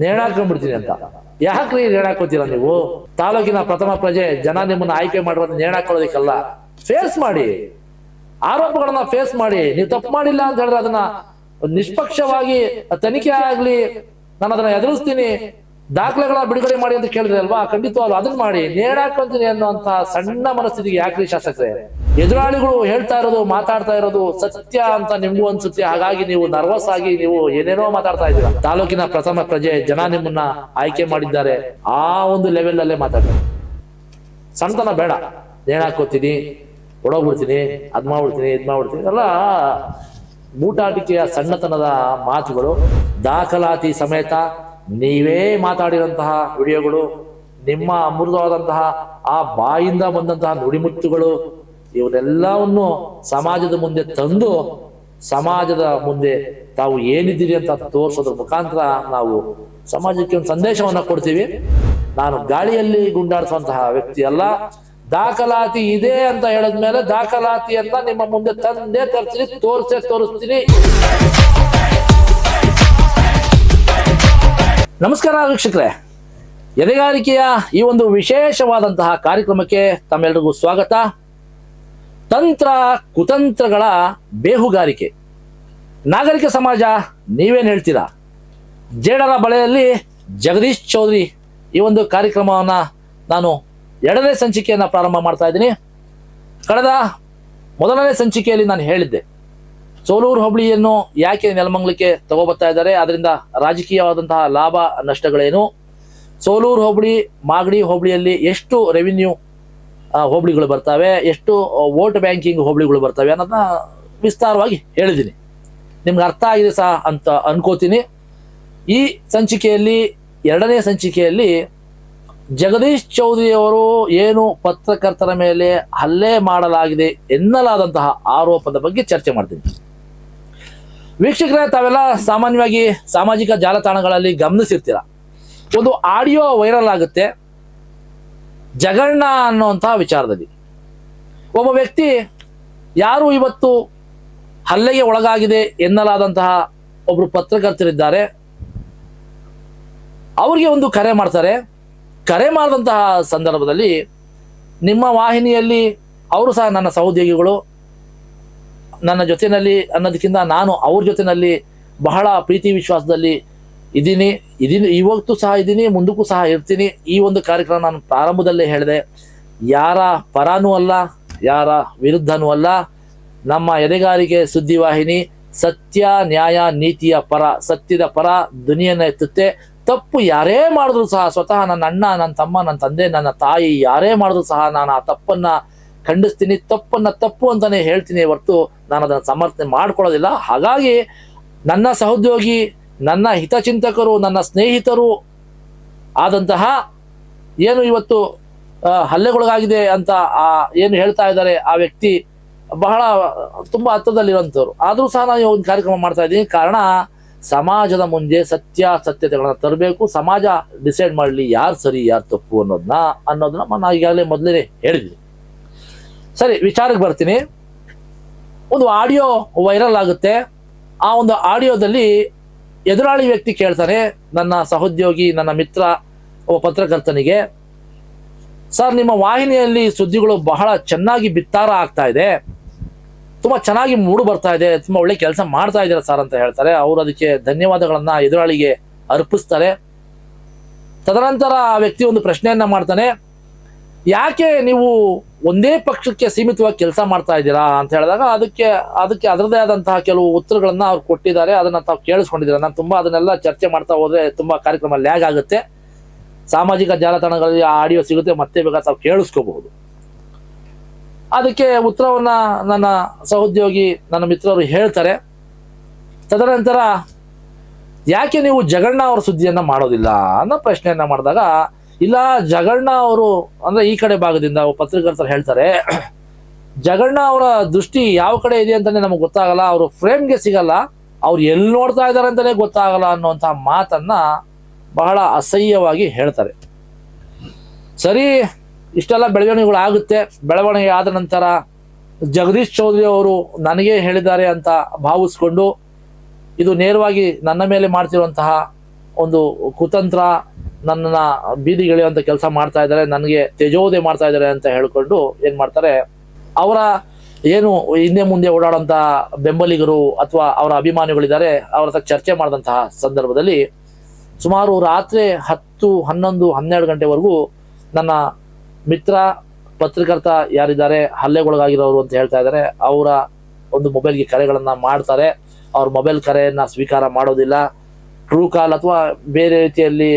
ನೇಣಾಕೊಂಡ್ಬಿಡ್ತೀನಿ ಅಂತ. ಯಾಕ್ರಿ ನೇಣಾಕೋತೀರ ನೀವು? ತಾಲೂಕಿನ ಪ್ರಥಮ ಪ್ರಜೆ, ಜನ ನಿಮ್ಮನ್ನ ಆಯ್ಕೆ ಮಾಡುವ ನೇಣಾಕೊಳ್ಳೋದಕ್ಕಲ್ಲ ಫೇಸ್ ಮಾಡಿ. ಆರೋಪಗಳನ್ನ ಫೇಸ್ ಮಾಡಿ. ನೀವು ತಪ್ಪು ಮಾಡಿಲ್ಲ ಅಂತ ಹೇಳಿದ್ರೆ ಅದನ್ನ ನಿಷ್ಪಕ್ಷವಾಗಿ ತನಿಖೆ ಆಗ್ಲಿ ನಾನು ಅದನ್ನ ಎದುರಿಸ್ತೀನಿ. ದಾಖಲೆಗಳ ಬಿಡುಗಡೆ ಮಾಡಿ ಅಂತ ಕೇಳಿದ್ರೆ ಅಲ್ವಾ? ಖಂಡಿತವಾಗ್ಲು ಅದನ್ನ ಮಾಡಿ. ನೇಣಾಕೊಂತೀನಿ ಅನ್ನುವಂತ ಸಣ್ಣ ಮನಸ್ಥಿತಿಗೆ ಯಾಕ್ರಿ ಶಾಸಕರೇ? ಎದುರಾಳಿಗಳು ಹೇಳ್ತಾ ಇರೋದು, ಮಾತಾಡ್ತಾ ಇರೋದು ಸತ್ಯ ಅಂತ ನಿಮ್ಗೂ ಅನ್ಸುತ್ತೆ. ಹಾಗಾಗಿ ನೀವು ನರ್ವಸ್ ಆಗಿ ನೀವು ಏನೇನೋ ಮಾತಾಡ್ತಾ ಇದ್ದೀರಾ. ತಾಲೂಕಿನ ಪ್ರಥಮ ಪ್ರಜೆ ಜನ ನಿಮ್ಮನ್ನ ಆಯ್ಕೆ ಮಾಡಿದ್ದಾರೆ. ಆ ಒಂದು ಲೆವೆಲ್ ಅಲ್ಲೇ ಮಾತಾಡ್ತಾರೆ. ಸಣ್ಣತನ ಬೇಡ. ನೇಣಾಕೋತೀನಿ ಬಿಡ್ತೀನಿ ಅದ್ ಮಾಡ್ಬಿಡ್ತೀನಿ ಇದ್ ಮಾಡ್ಬಿಡ್ತೀನಿ. ಎಲ್ಲ ಮೂಟಾಟಿಕೆಯ ಸಣ್ಣತನದ ಮಾತುಗಳು. ದಾಖಲಾತಿ ಸಮೇತ ನೀವೇ ಮಾತಾಡಿದಂತಹ ವಿಡಿಯೋಗಳು, ನಿಮ್ಮ ಅಮೃತವಾದಂತಹ ಆ ಬಾಯಿಂದ ಬಂದಂತಹ ನುಡಿಮುತ್ತುಗಳು, ಇವನ್ನೆಲ್ಲವನ್ನು ಸಮಾಜದ ಮುಂದೆ ತಂದು, ಸಮಾಜದ ಮುಂದೆ ತಾವು ಏನಿದ್ದೀರಿ ಅಂತ ತೋರಿಸೋದ್ರ ಮುಖಾಂತರ ನಾವು ಸಮಾಜಕ್ಕೆ ಒಂದು ಸಂದೇಶವನ್ನು ಕೊಡ್ತೀವಿ. ನಾನು ಗಾಳಿಯಲ್ಲಿ ಗುಂಡಾಡಿಸುವಂತಹ ವ್ಯಕ್ತಿ ಅಲ್ಲ ದಾಖಲಾತಿ ಇದೆ ಅಂತ ಹೇಳಿದ್ಮೇಲೆ ದಾಖಲಾತಿ ಅಂತ ನಿಮ್ಮ ಮುಂದೆ ತಂದೆ ತರ್ತೀನಿ, ತೋರಿಸೇ ತೋರಿಸ್ತೀನಿ. ನಮಸ್ಕಾರ ವೀಕ್ಷಕರೇ. ಎದೆಗಾರಿಕೆಯ ಈ ಒಂದು ವಿಶೇಷವಾದಂತಹ ಕಾರ್ಯಕ್ರಮಕ್ಕೆ ತಮ್ಮೆಲ್ಲರಿಗೂ ಸ್ವಾಗತ. ತಂತ್ರ ಕುತಂತ್ರಗಳ ಬೇಹುಗಾರಿಕೆ. ನಾಗರಿಕ ಸಮಾಜ, ನೀವೇನು ಹೇಳ್ತೀರಾ? ಜೇಡರ ಬಳೆಯಲ್ಲಿ ಜಗದೀಶ್ ಚೌಧರಿ ಈ ಒಂದು ಕಾರ್ಯಕ್ರಮವನ್ನು ನಾನು ಎರಡನೇ ಸಂಚಿಕೆಯನ್ನು ಪ್ರಾರಂಭ ಮಾಡ್ತಾ ಇದ್ದೀನಿ. ಕಳೆದ ಮೊದಲನೇ ಸಂಚಿಕೆಯಲ್ಲಿ ನಾನು ಹೇಳಿದ್ದೆ ಸೋಲೂರು ಹೋಬಳಿಯನ್ನು ಯಾಕೆ ನೆಲಮಂಗ್ಲಕ್ಕೆ ತಗೋಬರ್ತಾ ಇದ್ದಾರೆ? ಅದರಿಂದ ರಾಜಕೀಯವಾದಂತಹ ಲಾಭ ನಷ್ಟಗಳೇನು? ಸೋಲೂರು ಹೋಬಳಿ, ಮಾಗಡಿ ಹೋಬಳಿಯಲ್ಲಿ ಎಷ್ಟು ರೆವಿನ್ಯೂ ಹೋಬಳಿಗಳು ಬರ್ತವೆ? ಎಷ್ಟು ವೋಟ್ ಬ್ಯಾಂಕಿಂಗ್ ಹೋಬಳಿಗಳು ಬರ್ತವೆ ಅನ್ನೋದನ್ನ ವಿಸ್ತಾರವಾಗಿ ಹೇಳಿದ್ದೀನಿ. ನಿಮ್ಗೆ ಅರ್ಥ ಆಗಿದೆ ಸಹ ಅಂತ ಅನ್ಕೋತೀನಿ. ಈ ಸಂಚಿಕೆಯಲ್ಲಿ, ಎರಡನೇ ಸಂಚಿಕೆಯಲ್ಲಿ ಜಗದೀಶ್ ಚೌಧರಿ ಅವರು ಏನು ಪತ್ರಕರ್ತರ ಮೇಲೆ ಹಲ್ಲೆ ಮಾಡಲಾಗಿದೆ ಎನ್ನಲಾದಂತಹ ಆರೋಪದ ಬಗ್ಗೆ ಚರ್ಚೆ ಮಾಡ್ತೀನಿ. ವೀಕ್ಷಕರೇ, ತಾವೆಲ್ಲ ಸಾಮಾನ್ಯವಾಗಿ ಸಾಮಾಜಿಕ ಜಾಲತಾಣಗಳಲ್ಲಿ ಗಮನಿಸಿರ್ತೀರ. ಒಂದು ಆಡಿಯೋ ವೈರಲ್ ಆಗುತ್ತೆ. ಜಗಣ್ಣ ಅನ್ನುವಂತಹ ವಿಚಾರದಲ್ಲಿ. ಒಬ್ಬ ವ್ಯಕ್ತಿ, ಯಾರು ಇವತ್ತು ಹಲ್ಲೆಗೆ ಒಳಗಾಗಿದೆ ಎನ್ನಲಾದಂತಹ ಒಬ್ರು ಪತ್ರಕರ್ತರಿದ್ದಾರೆ. ಅವರಿಗೆ ಒಂದು ಕರೆ ಮಾಡ್ತಾರೆ. ಕರೆ ಮಾಡಿದಂತಹ ಸಂದರ್ಭದಲ್ಲಿ ನಿಮ್ಮ ವಾಹಿನಿಯಲ್ಲಿ ಅವರು ಸಹ ನನ್ನ ಸಹೋದ್ಯೋಗಿಗಳು ನನ್ನ ಜೊತೆಯಲ್ಲಿ ಅನ್ನೋದಕ್ಕಿಂತ ನಾನು ಅವ್ರ ಜೊತೆಯಲ್ಲಿ ಬಹಳ ಪ್ರೀತಿ ವಿಶ್ವಾಸದಲ್ಲಿ ಇದ್ದೀನಿ. ಇದೀನಿ ಇವತ್ತು ಸಹ ಇದ್ದೀನಿ, ಮುಂದಕ್ಕೂ ಸಹ ಇರ್ತೀನಿ. ಈ ಒಂದು ಕಾರ್ಯಕ್ರಮ ನಾನು ಪ್ರಾರಂಭದಲ್ಲೇ ಹೇಳಿದೆ. ಯಾರ ಪರಾನೂ ಅಲ್ಲ, ಯಾರ ವಿರುದ್ಧನೂ ಅಲ್ಲ. ನಮ್ಮ ಎದೆಗಾರಿಕೆ ಸುದ್ದಿವಾಹಿನಿ ಸತ್ಯ, ನ್ಯಾಯ, ನೀತಿಯ ಪರ, ಸತ್ಯದ ಪರ ಧ್ವನಿಯನ್ನು ಎತ್ತುತ್ತೆ. ತಪ್ಪು ಯಾರೇ ಮಾಡಿದ್ರು ಸಹ ಸ್ವತಃ ನನ್ನ ಅಣ್ಣ, ನನ್ನ ತಮ್ಮ, ನನ್ನ ತಂದೆ, ನನ್ನ ತಾಯಿ ಯಾರೇ ಮಾಡಿದ್ರು ಸಹ ನಾನು ಆ ತಪ್ಪನ್ನ ಖಂಡಿಸ್ತೀನಿ, ತಪ್ಪನ್ನ ತಪ್ಪು ಅಂತಾನೆ ಹೇಳ್ತೀನಿ ಹೊರತು ನಾನು ಅದನ್ನು ಸಮರ್ಥನೆ ಮಾಡ್ಕೊಳ್ಳೋದಿಲ್ಲ. ಹಾಗಾಗಿ ನನ್ನ ಸಹೋದ್ಯೋಗಿ, ನನ್ನ ಹಿತಚಿಂತಕರು, ನನ್ನ ಸ್ನೇಹಿತರು ಆದಂತಹ ಏನು ಇವತ್ತು ಹಲ್ಲೆಗೊಳಗಾಗಿದೆ ಅಂತ, ಆ, ಏನು ಹೇಳ್ತಾ ಇದ್ದಾರೆ ಆ ವ್ಯಕ್ತಿ ಬಹಳ, ತುಂಬ ಹತ್ತದಲ್ಲಿರುವಂಥವ್ರು ಆದರೂ ಸಹ ನಾನು ಒಂದು ಕಾರ್ಯಕ್ರಮ ಮಾಡ್ತಾ ಇದ್ದೀನಿ. ಕಾರಣ ಸಮಾಜದ ಮುಂದೆ ಸತ್ಯಾಸತ್ಯತೆಗಳನ್ನ ತರಬೇಕು, ಸಮಾಜ ಡಿಸೈಡ್ ಮಾಡಲಿ ಯಾರು ಸರಿ, ಯಾರು ತಪ್ಪು ಅನ್ನೋದನ್ನ ಅನ್ನೋದನ್ನ ನಾನು ಈಗಾಗಲೇ ಮೊದಲೇ ಹೇಳಿದ್ದೀನಿ. ಸರಿ, ವಿಚಾರಕ್ಕೆ ಬರ್ತೀನಿ. ಒಂದು ಆಡಿಯೋ ವೈರಲ್ ಆಗುತ್ತೆ. ಆ ಒಂದು ಆಡಿಯೋದಲ್ಲಿ ಎದುರಾಳಿ ವ್ಯಕ್ತಿ ಕೇಳ್ತಾನೆ, ನನ್ನ ಸಹೋದ್ಯೋಗಿ, ನನ್ನ ಮಿತ್ರ, ಒಬ್ಬ ಪತ್ರಕರ್ತನಿಗೆ. ಸರ್, ನಿಮ್ಮ ವಾಹಿನಿಯಲ್ಲಿ ಸುದ್ದಿಗಳು ಬಹಳ ಚೆನ್ನಾಗಿ ಬಿತ್ತಾರ ಆಗ್ತಾ ಇದೆ. ತುಂಬ ಚೆನ್ನಾಗಿ ಮೂಡು ಬರ್ತಾ ಇದೆ, ತುಂಬ ಒಳ್ಳೆ ಕೆಲಸ ಮಾಡ್ತಾ ಇದ್ದೀರಾ ಸರ್ ಅಂತ ಹೇಳ್ತಾರೆ. ಅವರು ಅದಕ್ಕೆ ಧನ್ಯವಾದಗಳನ್ನು ಎದುರಾಳಿಗೆ ಅರ್ಪಿಸ್ತಾರೆ. ತದನಂತರ ಆ ವ್ಯಕ್ತಿ ಒಂದು ಪ್ರಶ್ನೆಯನ್ನ ಮಾಡ್ತಾನೆ. ಯಾಕೆ ನೀವು ಒಂದೇ ಪಕ್ಷಕ್ಕೆ ಸೀಮಿತವಾಗಿ ಕೆಲಸ ಮಾಡ್ತಾ ಇದ್ದೀರಾ ಅಂತ ಹೇಳಿದಾಗ ಅದಕ್ಕೆ ಅದಕ್ಕೆ ಅದರದೇ ಆದಂತಹ ಕೆಲವು ಉತ್ತರಗಳನ್ನ ಅವ್ರು ಕೊಟ್ಟಿದ್ದಾರೆ. ಅದನ್ನ ತಾವು ಕೇಳಿಸ್ಕೊಂಡಿದ್ದೀರಾ? ನಾನು ತುಂಬಾ ಅದನ್ನೆಲ್ಲ ಚರ್ಚೆ ಮಾಡ್ತಾ ಹೋದ್ರೆ ತುಂಬಾ ಕಾರ್ಯಕ್ರಮ ಲ್ಯಾಗ್ ಆಗುತ್ತೆ. ಸಾಮಾಜಿಕ ಜಾಲತಾಣಗಳಲ್ಲಿ ಆ ಆಡಿಯೋ ಸಿಗುತ್ತೆ, ಮತ್ತೆ ಬೇಗ ತಾವು ಕೇಳಿಸ್ಕೋಬಹುದು. ಅದಕ್ಕೆ ಉತ್ತರವನ್ನ ನನ್ನ ಸಹೋದ್ಯೋಗಿ, ನನ್ನ ಮಿತ್ರರು ಹೇಳ್ತಾರೆ. ತದನಂತರ, ಯಾಕೆ ನೀವು ಜಗಣ್ಣ ಅವರ ಸುದ್ದಿಯನ್ನ ಮಾಡೋದಿಲ್ಲ ಅನ್ನೋ ಪ್ರಶ್ನೆಯನ್ನ ಮಾಡಿದಾಗ ಇಲ್ಲ ಜಗಣ್ಣ ಅವರು, ಅಂದ್ರೆ ಈ ಕಡೆ ಭಾಗದಿಂದ ಪತ್ರಕರ್ತರು ಹೇಳ್ತಾರೆ ಜಗಣ್ಣ ಅವರ ದೃಷ್ಟಿ ಯಾವ ಕಡೆ ಇದೆ ಅಂತಾನೆ ನಮಗೆ ಗೊತ್ತಾಗಲ್ಲ, ಅವರು ಫ್ರೇಮ್ಗೆ ಸಿಗಲ್ಲ, ಅವ್ರು ಎಲ್ಲಿ ನೋಡ್ತಾ ಇದ್ದಾರೆ ಅಂತಾನೆ ಗೊತ್ತಾಗಲ್ಲ ಅನ್ನುವಂಥ ಮಾತನ್ನ ಬಹಳ ಅಸಹ್ಯವಾಗಿ ಹೇಳ್ತಾರೆ. ಸರಿ, ಇಷ್ಟೆಲ್ಲ ಬೆಳವಣಿಗೆಗಳು ಆಗುತ್ತೆ, ಬೆಳವಣಿಗೆ ಆದ ನಂತರ ಜಗದೀಶ್ ಚೌಧರಿ ಅವರು ನನಗೆ ಹೇಳಿದ್ದಾರೆ ಅಂತ ಭಾವಿಸ್ಕೊಂಡು, ಇದು ನೇರವಾಗಿ ನನ್ನ ಮೇಲೆ ಮಾಡ್ತಿರುವಂತಹ ಒಂದು ಕುತಂತ್ರ ನನ್ನನ್ನ ಬೀದಿಗೆಳೆಯುವಂತ ಕೆಲಸ ಮಾಡ್ತಾ ಇದ್ದಾರೆ, ನನಗೆ ತೇಜೋದಯ ಮಾಡ್ತಾ ಇದ್ದಾರೆ ಅಂತ ಹೇಳ್ಕೊಂಡು ಏನ್ ಮಾಡ್ತಾರೆ, ಅವರ ಏನು ಹಿಂದೆ ಮುಂದೆ ಓಡಾಡೋಂಥ ಬೆಂಬಲಿಗರು ಅಥವಾ ಅವರ ಅಭಿಮಾನಿಗಳಿದ್ದಾರೆ, ಅವರ ಹತ್ರ ಚರ್ಚೆ ಮಾಡಿದಂತಹ ಸಂದರ್ಭದಲ್ಲಿ ಸುಮಾರು ರಾತ್ರಿ ಹತ್ತು, ಹನ್ನೊಂದು, ಹನ್ನೆರಡು ಗಂಟೆವರೆಗೂ ನನ್ನ ಮಿತ್ರ, ಪತ್ರಕರ್ತ ಯಾರಿದ್ದಾರೆ, ಹಲ್ಲೆಗೊಳಗಾಗಿರೋರು ಅಂತ ಹೇಳ್ತಾ ಇದ್ದಾರೆ. ಅವರ ಒಂದು ಮೊಬೈಲ್ಗೆ ಕರೆಗಳನ್ನು ಮಾಡ್ತಾರೆ. ಅವ್ರ ಮೊಬೈಲ್ ಕರೆಯನ್ನ ಸ್ವೀಕಾರ ಮಾಡೋದಿಲ್ಲ. ಟ್ರೂ ಕಾಲ್ ಅಥವಾ ಬೇರೆ ರೀತಿಯಲ್ಲಿ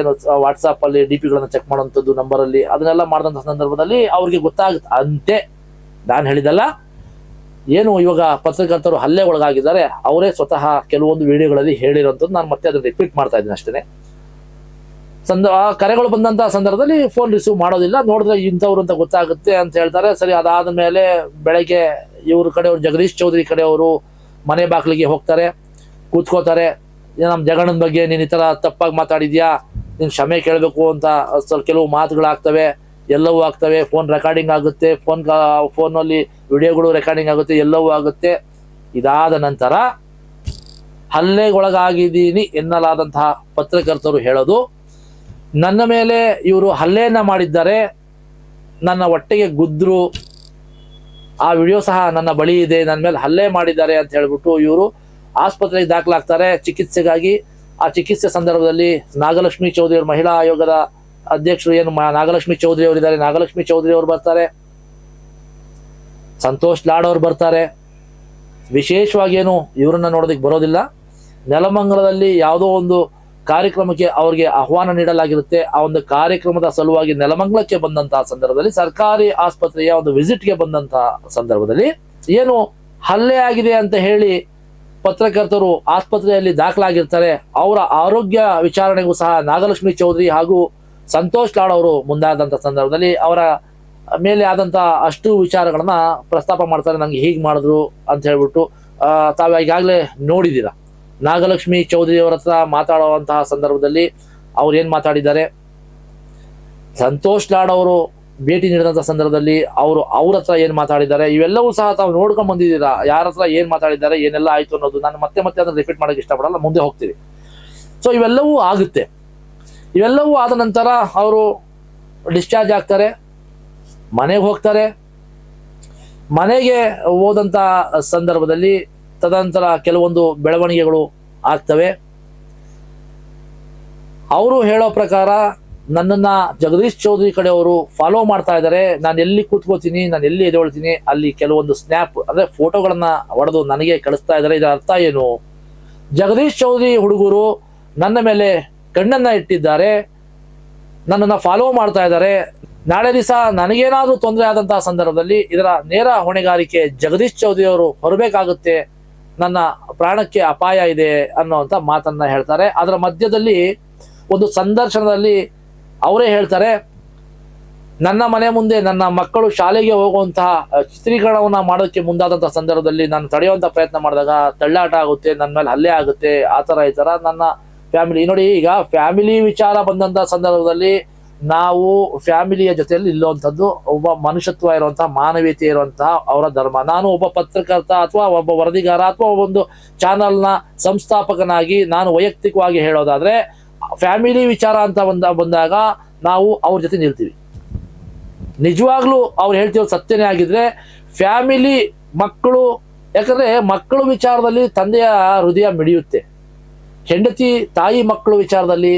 ಏನು ವಾಟ್ಸಾಪ್ ಅಲ್ಲಿ ಡಿ ಪಿಗಳನ್ನ ಚೆಕ್ ಮಾಡುವಂಥದ್ದು ನಂಬರಲ್ಲಿ ಅದನ್ನೆಲ್ಲ ಮಾಡಿದಂಥ ಸಂದರ್ಭದಲ್ಲಿ ಅವ್ರಿಗೆ ಗೊತ್ತಾಗುತ್ತೆ. ಅಂತೆ ನಾನು ಹೇಳಿದಲ್ಲ ಏನು ಇವಾಗ ಪತ್ರಕರ್ತರು ಹಲ್ಲೆಗೊಳಗಾಗಿದ್ದಾರೆ, ಅವರೇ ಸ್ವತಃ ಕೆಲವೊಂದು ವಿಡಿಯೋಗಳಲ್ಲಿ ಹೇಳಿರೋಂಥದ್ದು ನಾನು ಮತ್ತೆ ಅದನ್ನು ರಿಪೀಟ್ ಮಾಡ್ತಾ ಇದ್ದೀನಿ ಅಷ್ಟೇ ಸಂದ, ಆ ಕರೆಗಳು ಬಂದಂತಹ ಸಂದರ್ಭದಲ್ಲಿ ಫೋನ್ ರಿಸೀವ್ ಮಾಡೋದಿಲ್ಲ, ನೋಡಿದ್ರೆ ಇಂಥವ್ರು ಅಂತ ಗೊತ್ತಾಗುತ್ತೆ ಅಂತ ಹೇಳ್ತಾರೆ. ಸರಿ, ಅದಾದ ಮೇಲೆ ಬೆಳಗ್ಗೆ ಇವ್ರ ಕಡೆಯವರು ಜಗದೀಶ್ ಚೌಧರಿ ಕಡೆಯವರು ಮನೆ ಬಾಗಿಲಿಗೆ ಹೋಗ್ತಾರೆ, ಕೂತ್ಕೋತಾರೆ. ನಮ್ಮ ಜಗಣ್ಣನ ಬಗ್ಗೆ ನೀನು ಈ ಥರ ತಪ್ಪಾಗಿ ಮಾತಾಡಿದ್ಯಾ? ನೀನು ಕ್ಷಮೆ ಕೇಳಬೇಕು ಅಂತ ಸ್ವಲ್ಪ ಕೆಲವು ಮಾತುಗಳಾಗ್ತವೆ, ಎಲ್ಲವೂ ಆಗ್ತವೆ. ಫೋನ್ ರೆಕಾರ್ಡಿಂಗ್ ಆಗುತ್ತೆ ಫೋನ್ ಫೋನಲ್ಲಿ ವಿಡಿಯೋಗಳು ರೆಕಾರ್ಡಿಂಗ್ ಆಗುತ್ತೆ, ಎಲ್ಲವೂ ಆಗುತ್ತೆ. ಇದಾದ ನಂತರ, ಹಲ್ಲೆಗೊಳಗಾಗಿದ್ದೀನಿ ಎನ್ನಲಾದಂತಹ ಪತ್ರಕರ್ತರು ಹೇಳೋದು, ನನ್ನ ಮೇಲೆ ಇವರು ಹಲ್ಲೆಯನ್ನು ಮಾಡಿದ್ದಾರೆ, ನನ್ನ ಹೊಟ್ಟೆಗೆ ಗುದ್ರು, ಆ ವಿಡಿಯೋ ಸಹ ನನ್ನ ಬಳಿ ಇದೆ ನನ್ನ ಮೇಲೆ ಹಲ್ಲೆ ಮಾಡಿದ್ದಾರೆ ಅಂತ ಹೇಳ್ಬಿಟ್ಟು ಇವರು ಆಸ್ಪತ್ರೆಗೆ ದಾಖಲಾಗ್ತಾರೆ. ಚಿಕಿತ್ಸೆಗಾಗಿ ಆ ಚಿಕಿತ್ಸೆ ಸಂದರ್ಭದಲ್ಲಿ ನಾಗಲಕ್ಷ್ಮಿ ಚೌಧರಿ ಅವರು ಮಹಿಳಾ ಆಯೋಗದ ಅಧ್ಯಕ್ಷರು ಏನು ನಾಗಲಕ್ಷ್ಮಿ ಚೌಧರಿ ಅವರಿದ್ದಾರೆ ನಾಗಲಕ್ಷ್ಮಿ ಚೌಧರಿ ಅವರು ಬರ್ತಾರೆ. ಸಂತೋಷ್ ಲಾಡ್ ಅವರು ಬರ್ತಾರೆ. ವಿಶೇಷವಾಗಿ ಏನು ಇವರನ್ನ ನೋಡೋದಕ್ಕೆ ಬರೋದಿಲ್ಲ. ನೆಲಮಂಗಲದಲ್ಲಿ ಯಾವುದೋ ಒಂದು ಕಾರ್ಯಕ್ರಮಕ್ಕೆ ಅವರಿಗೆ ಆಹ್ವಾನ ನೀಡಲಾಗಿರುತ್ತೆ. ಆ ಒಂದು ಕಾರ್ಯಕ್ರಮದ ಸಲುವಾಗಿ ನೆಲಮಂಗಲಕ್ಕೆ ಬಂದಂತಹ ಸಂದರ್ಭದಲ್ಲಿ, ಸರ್ಕಾರಿ ಆಸ್ಪತ್ರೆಯ ಒಂದು ವಿಸಿಟ್ಗೆ ಬಂದಂತಹ ಸಂದರ್ಭದಲ್ಲಿ ಏನು ಹಲ್ಲೆ ಆಗಿದೆ ಅಂತ ಹೇಳಿ ಪತ್ರಕರ್ತರು ಆಸ್ಪತ್ರೆಯಲ್ಲಿ ದಾಖಲಾಗಿರ್ತಾರೆ. ಅವರ ಆರೋಗ್ಯ ವಿಚಾರಣೆಗೂ ಸಹ ನಾಗಲಕ್ಷ್ಮಿ ಚೌಧರಿ ಹಾಗೂ ಸಂತೋಷ್ ಲಾಡ್ ಅವರು ಮುಂದಾದಂಥ ಸಂದರ್ಭದಲ್ಲಿ ಅವರ ಮೇಲೆ ಆದಂಥ ಅಷ್ಟು ವಿಚಾರಗಳನ್ನ ಪ್ರಸ್ತಾಪ ಮಾಡ್ತಾರೆ. ನಂಗೆ ಹೀಗೆ ಮಾಡಿದ್ರು ಅಂತ ಹೇಳ್ಬಿಟ್ಟು ತಾವು ಈಗಾಗಲೇ ನೋಡಿದ್ದೀರಾ? ನಾಗಲಕ್ಷ್ಮಿ ಚೌಧರಿ ಅವರ ಹತ್ರ ಮಾತಾಡುವಂತಹ ಸಂದರ್ಭದಲ್ಲಿ ಅವ್ರು ಏನು ಮಾತಾಡಿದ್ದಾರೆ? ಸಂತೋಷ್ ಲಾಡ್ ಅವರು ಭೇಟಿ ನೀಡಿದಂಥ ಸಂದರ್ಭದಲ್ಲಿ ಅವರು ಅವ್ರ ಹತ್ರ ಏನು ಮಾತಾಡಿದ್ದಾರೆ? ಇವೆಲ್ಲವೂ ಸಹ ತಾವು ನೋಡ್ಕೊಂಡ್ ಬಂದಿದ್ದೀರಾ? ಯಾರ ಹತ್ರ ಏನು ಮಾತಾಡಿದ್ದಾರೆ? ಏನೆಲ್ಲ ಆಯ್ತು ಅನ್ನೋದು ನಾನು ಮತ್ತೆ ಮತ್ತೆ ಅದನ್ನ ರಿಪೀಟ್ ಮಾಡಕ್ಕೆ ಇಷ್ಟಪಡಲ್ಲ, ಮುಂದೆ ಹೋಗ್ತೀವಿ. ಸೊ ಇವೆಲ್ಲವೂ ಆಗುತ್ತೆ. ಇವೆಲ್ಲವೂ ಆದ ನಂತರ ಅವರು ಡಿಸ್ಚಾರ್ಜ್ ಆಗ್ತಾರೆ, ಮನೆಗೆ ಹೋಗ್ತಾರೆ. ಮನೆಗೆ ಹೋದಂಥ ಸಂದರ್ಭದಲ್ಲಿ ತದನಂತರ ಕೆಲವೊಂದು ಬೆಳವಣಿಗೆಗಳು ಆಗ್ತವೆ. ಅವರು ಹೇಳೋ ಪ್ರಕಾರ ನನ್ನನ್ನ ಜಗದೀಶ್ ಚೌಧರಿ ಕಡೆಯವರು ಫಾಲೋ ಮಾಡ್ತಾ ಇದ್ದಾರೆ. ನಾನು ಎಲ್ಲಿ ಕೂತ್ಕೋತೀನಿ ನಾನು ಎಲ್ಲಿ ಎದ್ದೇಳ್ತೀನಿ, ಅಲ್ಲಿ ಕೆಲವೊಂದು ಸ್ನ್ಯಾಪ್ ಅಂದ್ರೆ ಫೋಟೋಗಳನ್ನ ಹೊಡೆದು ನನಗೆ ಕಳಿಸ್ತಾ ಇದ್ದಾರೆ. ಇದರ ಅರ್ಥ ಏನು? ಜಗದೀಶ್ ಚೌಧರಿ ಹುಡುಗರು ನನ್ನ ಮೇಲೆ ಕಣ್ಣನ್ನ ಇಟ್ಟಿದ್ದಾರೆ. ನನ್ನನ್ನ ಫಾಲೋ ಮಾಡ್ತಾ ಇದ್ದಾರೆ. ನಾಳೆ ದಿವಸ ನನಗೇನಾದ್ರೂ ತೊಂದರೆ ಆದಂತಹ ಸಂದರ್ಭದಲ್ಲಿ ಇದರ ನೇರ ಹೊಣೆಗಾರಿಕೆ ಜಗದೀಶ್ ಚೌಧರಿ ಅವರು ಹೊರಬೇಕಾಗುತ್ತೆ. ನನ್ನ ಪ್ರಾಣಕ್ಕೆ ಅಪಾಯ ಇದೆ ಅನ್ನುವಂತ ಮಾತನ್ನ ಹೇಳ್ತಾರೆ. ಅದರ ಮಧ್ಯದಲ್ಲಿ ಒಂದು ಸಂದರ್ಶನದಲ್ಲಿ ಅವರೇ ಹೇಳ್ತಾರೆ, ನನ್ನ ಮನೆ ಮುಂದೆ ನನ್ನ ಮಕ್ಕಳು ಶಾಲೆಗೆ ಹೋಗುವಂತಹ ಚಿತ್ರೀಕರಣವನ್ನ ಮುಂದಾದಂಥ ಮುಂದಾದಂತಹ ಸಂದರ್ಭದಲ್ಲಿ ನಾನು ತಡೆಯುವಂತ ಪ್ರಯತ್ನ ಮಾಡಿದಾಗ ತಳ್ಳಾಟ ಆಗುತ್ತೆ ನನ್ನ ಮೇಲೆ ಹಲ್ಲೆ ಆಗುತ್ತೆ, ಆ ಥರ ಈ ಥರ ನನ್ನ ಫ್ಯಾಮಿಲಿ. ನೋಡಿ, ಈಗ ಫ್ಯಾಮಿಲಿ ವಿಚಾರ ಬಂದಂತ ಸಂದರ್ಭದಲ್ಲಿ ನಾವು ಫ್ಯಾಮಿಲಿಯ ಜೊತೆಯಲ್ಲಿ ಇಲ್ಲುವಂಥದ್ದು, ಒಬ್ಬ ಮನುಷ್ಯತ್ವ ಇರುವಂತಹ, ಮಾನವೀಯತೆ ಇರುವಂತಹ ಅವರ ಧರ್ಮ. ನಾನು ಒಬ್ಬ ಪತ್ರಕರ್ತ ಅಥವಾ ಒಬ್ಬ ವರದಿಗಾರ ಅಥವಾ ಒಂದು ಚಾನಲ್ನ ಸಂಸ್ಥಾಪಕನಾಗಿ ನಾನು ವೈಯಕ್ತಿಕವಾಗಿ ಹೇಳೋದಾದ್ರೆ ಫ್ಯಾಮಿಲಿ ವಿಚಾರ ಅಂತ ಬಂದ, ಬಂದಾಗ ನಾವು ಅವ್ರ ಜೊತೆ ನಿಲ್ತೀವಿ. ನಿಜವಾಗ್ಲೂ ಅವ್ರು ಹೇಳ್ತಿರೋ ಸತ್ಯನೇ ಆಗಿದ್ರೆ ಫ್ಯಾಮಿಲಿ ಮಕ್ಕಳು, ಯಾಕಂದ್ರೆ ಮಕ್ಕಳು ವಿಚಾರದಲ್ಲಿ ತಂದೆಯ ಹೃದಯ ಮಿಡಿಯುತ್ತೆ. ಹೆಂಡತಿ, ತಾಯಿ ಮಕ್ಕಳು ವಿಚಾರದಲ್ಲಿ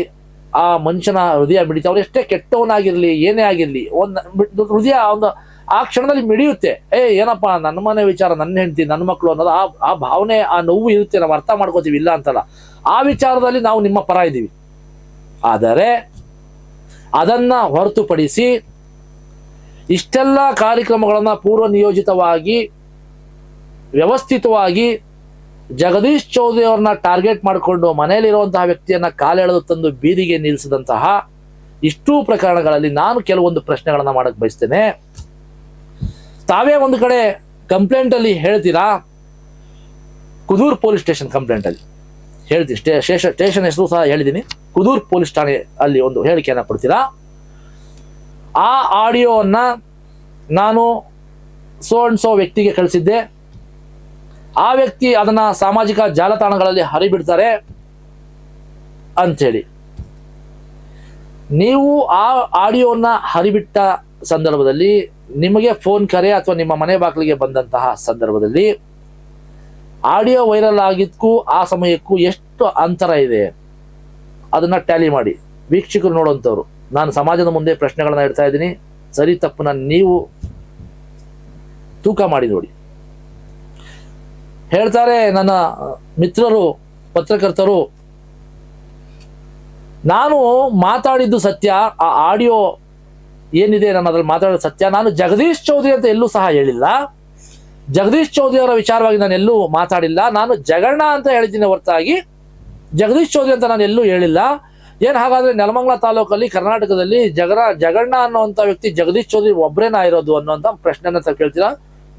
ಆ ಮನುಷ್ಯನ ಹೃದಯ ಮಿಡಿತ ಅವ್ರು ಎಷ್ಟೇ ಕೆಟ್ಟವನಾಗಿರ್ಲಿ ಏನೇ ಆಗಿರಲಿ, ಒಂದು ಹೃದಯ ಒಂದು ಆ ಕ್ಷಣದಲ್ಲಿ ಮಿಡಿಯುತ್ತೆ. ಏ, ಏನಪ್ಪ ನನ್ನ ಮನೆ ವಿಚಾರ ನನ್ನ ಹೆಂಡತಿ ನನ್ನ ಮಕ್ಕಳು ಅನ್ನೋದು ಆ ಆ ಭಾವನೆ, ಆ ನೋವು ಇರುತ್ತೆ, ನಾವು ಅರ್ಥ ಮಾಡ್ಕೋತೀವಿ ಇಲ್ಲ ಅಂತಲ್ಲ. ಆ ವಿಚಾರದಲ್ಲಿ ನಾವು ನಿಮ್ಮ ಪರ ಇದ್ದೀವಿ. ಆದರೆ ಅದನ್ನ ಹೊರತುಪಡಿಸಿ ಇಷ್ಟೆಲ್ಲ ಕಾರ್ಯಕ್ರಮಗಳನ್ನು ಪೂರ್ವ ನಿಯೋಜಿತವಾಗಿ ವ್ಯವಸ್ಥಿತವಾಗಿ ಜಗದೀಶ್ ಚೌಧರಿ ಅವ್ರನ್ನ ಟಾರ್ಗೆಟ್ ಮಾಡಿಕೊಂಡು ಮನೆಯಲ್ಲಿರುವಂತಹ ವ್ಯಕ್ತಿಯನ್ನ ಕಾಲೆಳೆದು ತಂದು ಬೀದಿಗೆ ನಿಲ್ಲಿಸಿದಂತಹ ಇಷ್ಟೂ ಪ್ರಕರಣಗಳಲ್ಲಿ ನಾನು ಕೆಲವೊಂದು ಪ್ರಶ್ನೆಗಳನ್ನು ಮಾಡಕ್ಕೆ ಬಯಸ್ತೇನೆ. ತಾವೇ ಒಂದು ಕಡೆ ಕಂಪ್ಲೇಂಟ್ ಅಲ್ಲಿ ಹೇಳ್ತೀರಾ? ಕುದೂರ್ ಪೊಲೀಸ್ ಸ್ಟೇಷನ್ ಕಂಪ್ಲೇಂಟ್ ಹೇಳ್ತೀನಿ ಸ್ಟೇ, ಸ್ಟೇಷನ್ ಸ್ಟೇಷನ್ ಹೆಸರು ಸಹ ಹೇಳಿದ್ದೀನಿ. ಕುದೂರ್ ಪೊಲೀಸ್ ಠಾಣೆ ಅಲ್ಲಿ ಒಂದು ಹೇಳಿಕೆಯನ್ನು ಕೊಡ್ತೀರಾ? ಆ ಆಡಿಯೋವನ್ನು ನಾನು ಸೋ ಅಂಡ್ ಸೋ ವ್ಯಕ್ತಿಗೆ ಕಳಿಸಿದ್ದೆ. ಆ ವ್ಯಕ್ತಿ ಅದನ್ನು ಸಾಮಾಜಿಕ ಜಾಲತಾಣಗಳಲ್ಲಿ ಹರಿಬಿಡ್ತಾರೆ ಅಂಥೇಳಿ. ನೀವು ಆ ಆಡಿಯೋನ ಹರಿಬಿಟ್ಟ ಸಂದರ್ಭದಲ್ಲಿ ನಿಮಗೆ ಫೋನ್ ಕರೆ ಅಥವಾ ನಿಮ್ಮ ಮನೆ ಬಾಗಿಲಿಗೆ ಬಂದಂತಹ ಸಂದರ್ಭದಲ್ಲಿ ಆಡಿಯೋ ವೈರಲ್ ಆಗಿದ್ದಕ್ಕೂ ಆ ಸಮಯಕ್ಕೂ ಎಷ್ಟು ಅಂತರ ಇದೆ, ಅದನ್ನ ಟ್ಯಾಲಿ ಮಾಡಿ. ವೀಕ್ಷಕರು ನೋಡುವಂಥವ್ರು, ನಾನು ಸಮಾಜದ ಮುಂದೆ ಪ್ರಶ್ನೆಗಳನ್ನ ಇಡ್ತಾ ಇದ್ದೀನಿ. ಸರಿ ತಪ್ಪನ್ನ ನೀವು ತೂಕ ಮಾಡಿ ನೋಡಿ. ಹೇಳ್ತಾರೆ ನನ್ನ ಮಿತ್ರರು, ಪತ್ರಕರ್ತರು, ನಾನು ಮಾತಾಡಿದ್ದು ಸತ್ಯ, ಆ ಆಡಿಯೋ ಏನಿದೆ ನಾನು ಅದ್ರಲ್ಲಿ ಮಾತಾಡೋದು ಸತ್ಯ, ನಾನು ಜಗದೀಶ್ ಚೌಧರಿ ಅಂತ ಎಲ್ಲೂ ಸಹ ಹೇಳಿಲ್ಲ. ಜಗದೀಶ್ ಚೌಧರಿ ಅವರ ವಿಚಾರವಾಗಿ ನಾನು ಎಲ್ಲೂ ಮಾತಾಡಿಲ್ಲ. ನಾನು ಜಗಣ್ಣ ಅಂತ ಹೇಳಿದ್ದೀನಿ ಹೊರತಾಗಿ. ಜಗದೀಶ್ ಚೌಧರಿ ಅಂತ ನಾನು ಎಲ್ಲೂ ಹೇಳಿಲ್ಲ. ಏನು ಹಾಗಾದ್ರೆ ನೆಲಮಂಗಲ ತಾಲೂಕಲ್ಲಿ, ಕರ್ನಾಟಕದಲ್ಲಿ ಜಗರ ಜಗಣ್ಣ ಅನ್ನುವಂಥ ವ್ಯಕ್ತಿ ಜಗದೀಶ್ ಚೌಧರಿ ಒಬ್ಬರೇನಾ ಇರೋದು ಅನ್ನುವಂಥ ಪ್ರಶ್ನೆನ ತಾವು ಕೇಳ್ತೀರಾ?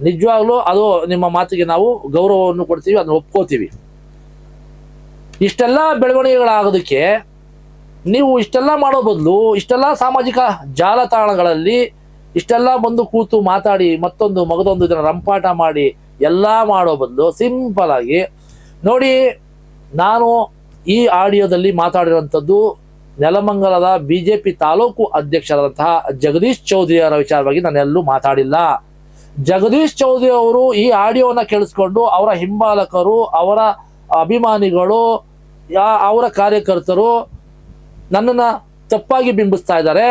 ನಿಜವಾಗ್ಲೂ ಅದು ನಿಮ್ಮ ಮಾತಿಗೆ ನಾವು ಗೌರವವನ್ನು ಕೊಡ್ತೀವಿ, ಅದನ್ನ ಒಪ್ಕೋತೀವಿ. ಇಷ್ಟೆಲ್ಲ ಬೆಳವಣಿಗೆಗಳಾಗೋದಕ್ಕೆ ನೀವು ಇಷ್ಟೆಲ್ಲ ಮಾಡೋ ಬದಲು, ಇಷ್ಟೆಲ್ಲ ಸಾಮಾಜಿಕ ಜಾಲತಾಣಗಳಲ್ಲಿ ಇಷ್ಟೆಲ್ಲ ಬಂದು ಕೂತು ಮಾತಾಡಿ ಮತ್ತೊಂದು ಮಗದೊಂದು ಇದನ್ನ ರಂಪಾಟ ಮಾಡಿ ಎಲ್ಲ ಮಾಡೋ ಬದಲು ಸಿಂಪಲ್ ಆಗಿ ನೋಡಿ, ನಾನು ಈ ಆಡಿಯೋದಲ್ಲಿ ಮಾತಾಡಿರುವಂಥದ್ದು ನೆಲಮಂಗಲದ ಬಿಜೆಪಿ ತಾಲೂಕು ಅಧ್ಯಕ್ಷರಾದಂತಹ ಜಗದೀಶ್ ಚೌಧರಿ ಅವರ ವಿಚಾರವಾಗಿ ನಾನೆಲ್ಲೂ ಮಾತಾಡಿಲ್ಲ. ಜಗದೀಶ್ ಚೌಧರಿ ಅವರು ಈ ಆಡಿಯೋನ ಕೇಳಿಸ್ಕೊಂಡು ಅವರ ಹಿಂಬಾಲಕರು, ಅವರ ಅಭಿಮಾನಿಗಳು ಅವರ ಕಾರ್ಯಕರ್ತರು ನನ್ನನ್ನು ತಪ್ಪಾಗಿ ಬಿಂಬಿಸ್ತಾ ಇದ್ದಾರೆ.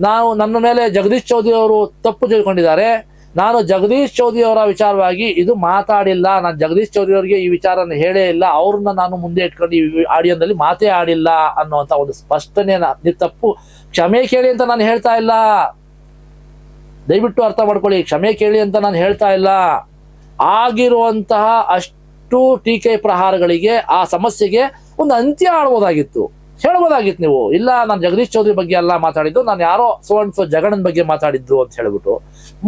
ನಾವು ನನ್ನ ಮೇಲೆ ಜಗದೀಶ್ ಚೌಧರಿ ಅವರು ತಪ್ಪು ತಿಳ್ಕೊಂಡಿದ್ದಾರೆ. ನಾನು ಜಗದೀಶ್ ಚೌಧರಿ ಅವರ ವಿಚಾರವಾಗಿ ಇದು ಮಾತಾಡಿಲ್ಲ. ನಾನು ಜಗದೀಶ್ ಚೌಧರಿ ಅವರಿಗೆ ಈ ವಿಚಾರನ ಹೇಳೇ ಇಲ್ಲ. ಅವ್ರನ್ನ ನಾನು ಮುಂದೆ ಇಟ್ಕೊಂಡು ಈ ಆಡಿಯೋದಲ್ಲಿ ಮಾತೇ ಆಡಿಲ್ಲ ಅನ್ನುವಂಥ ಒಂದು ಸ್ಪಷ್ಟನೆ ನೀವು ತಪ್ಪು. ಕ್ಷಮೆ ಕೇಳಿ ಅಂತ ನಾನು ಹೇಳ್ತಾ ಇಲ್ಲ. ದಯವಿಟ್ಟು ಅರ್ಥ ಮಾಡ್ಕೊಳ್ಳಿ. ಕ್ಷಮೆ ಕೇಳಿ ಅಂತ ನಾನು ಹೇಳ್ತಾ ಇಲ್ಲ. ಆಗಿರುವಂತಹ ಅಷ್ಟು ಟೀಕೆ ಪ್ರಹಾರಗಳಿಗೆ ಆ ಸಮಸ್ಯೆಗೆ ಒಂದು ಅಂತ್ಯ ಆಡ್ಬೋದಾಗಿತ್ತು. ಹೇಳ್ಬೋದಾಗಿತ್ತು ನೀವು. ಇಲ್ಲ, ನಾನು ಜಗದೀಶ್ ಚೌಧರಿ ಬಗ್ಗೆ ಎಲ್ಲ ಮಾತಾಡಿದ್ದು, ನಾನು ಯಾರೋ ಸೋ ಸೋ ಜಗಣ್ಣನ ಬಗ್ಗೆ ಮಾತಾಡಿದ್ದು ಅಂತ ಹೇಳ್ಬಿಟ್ಟು.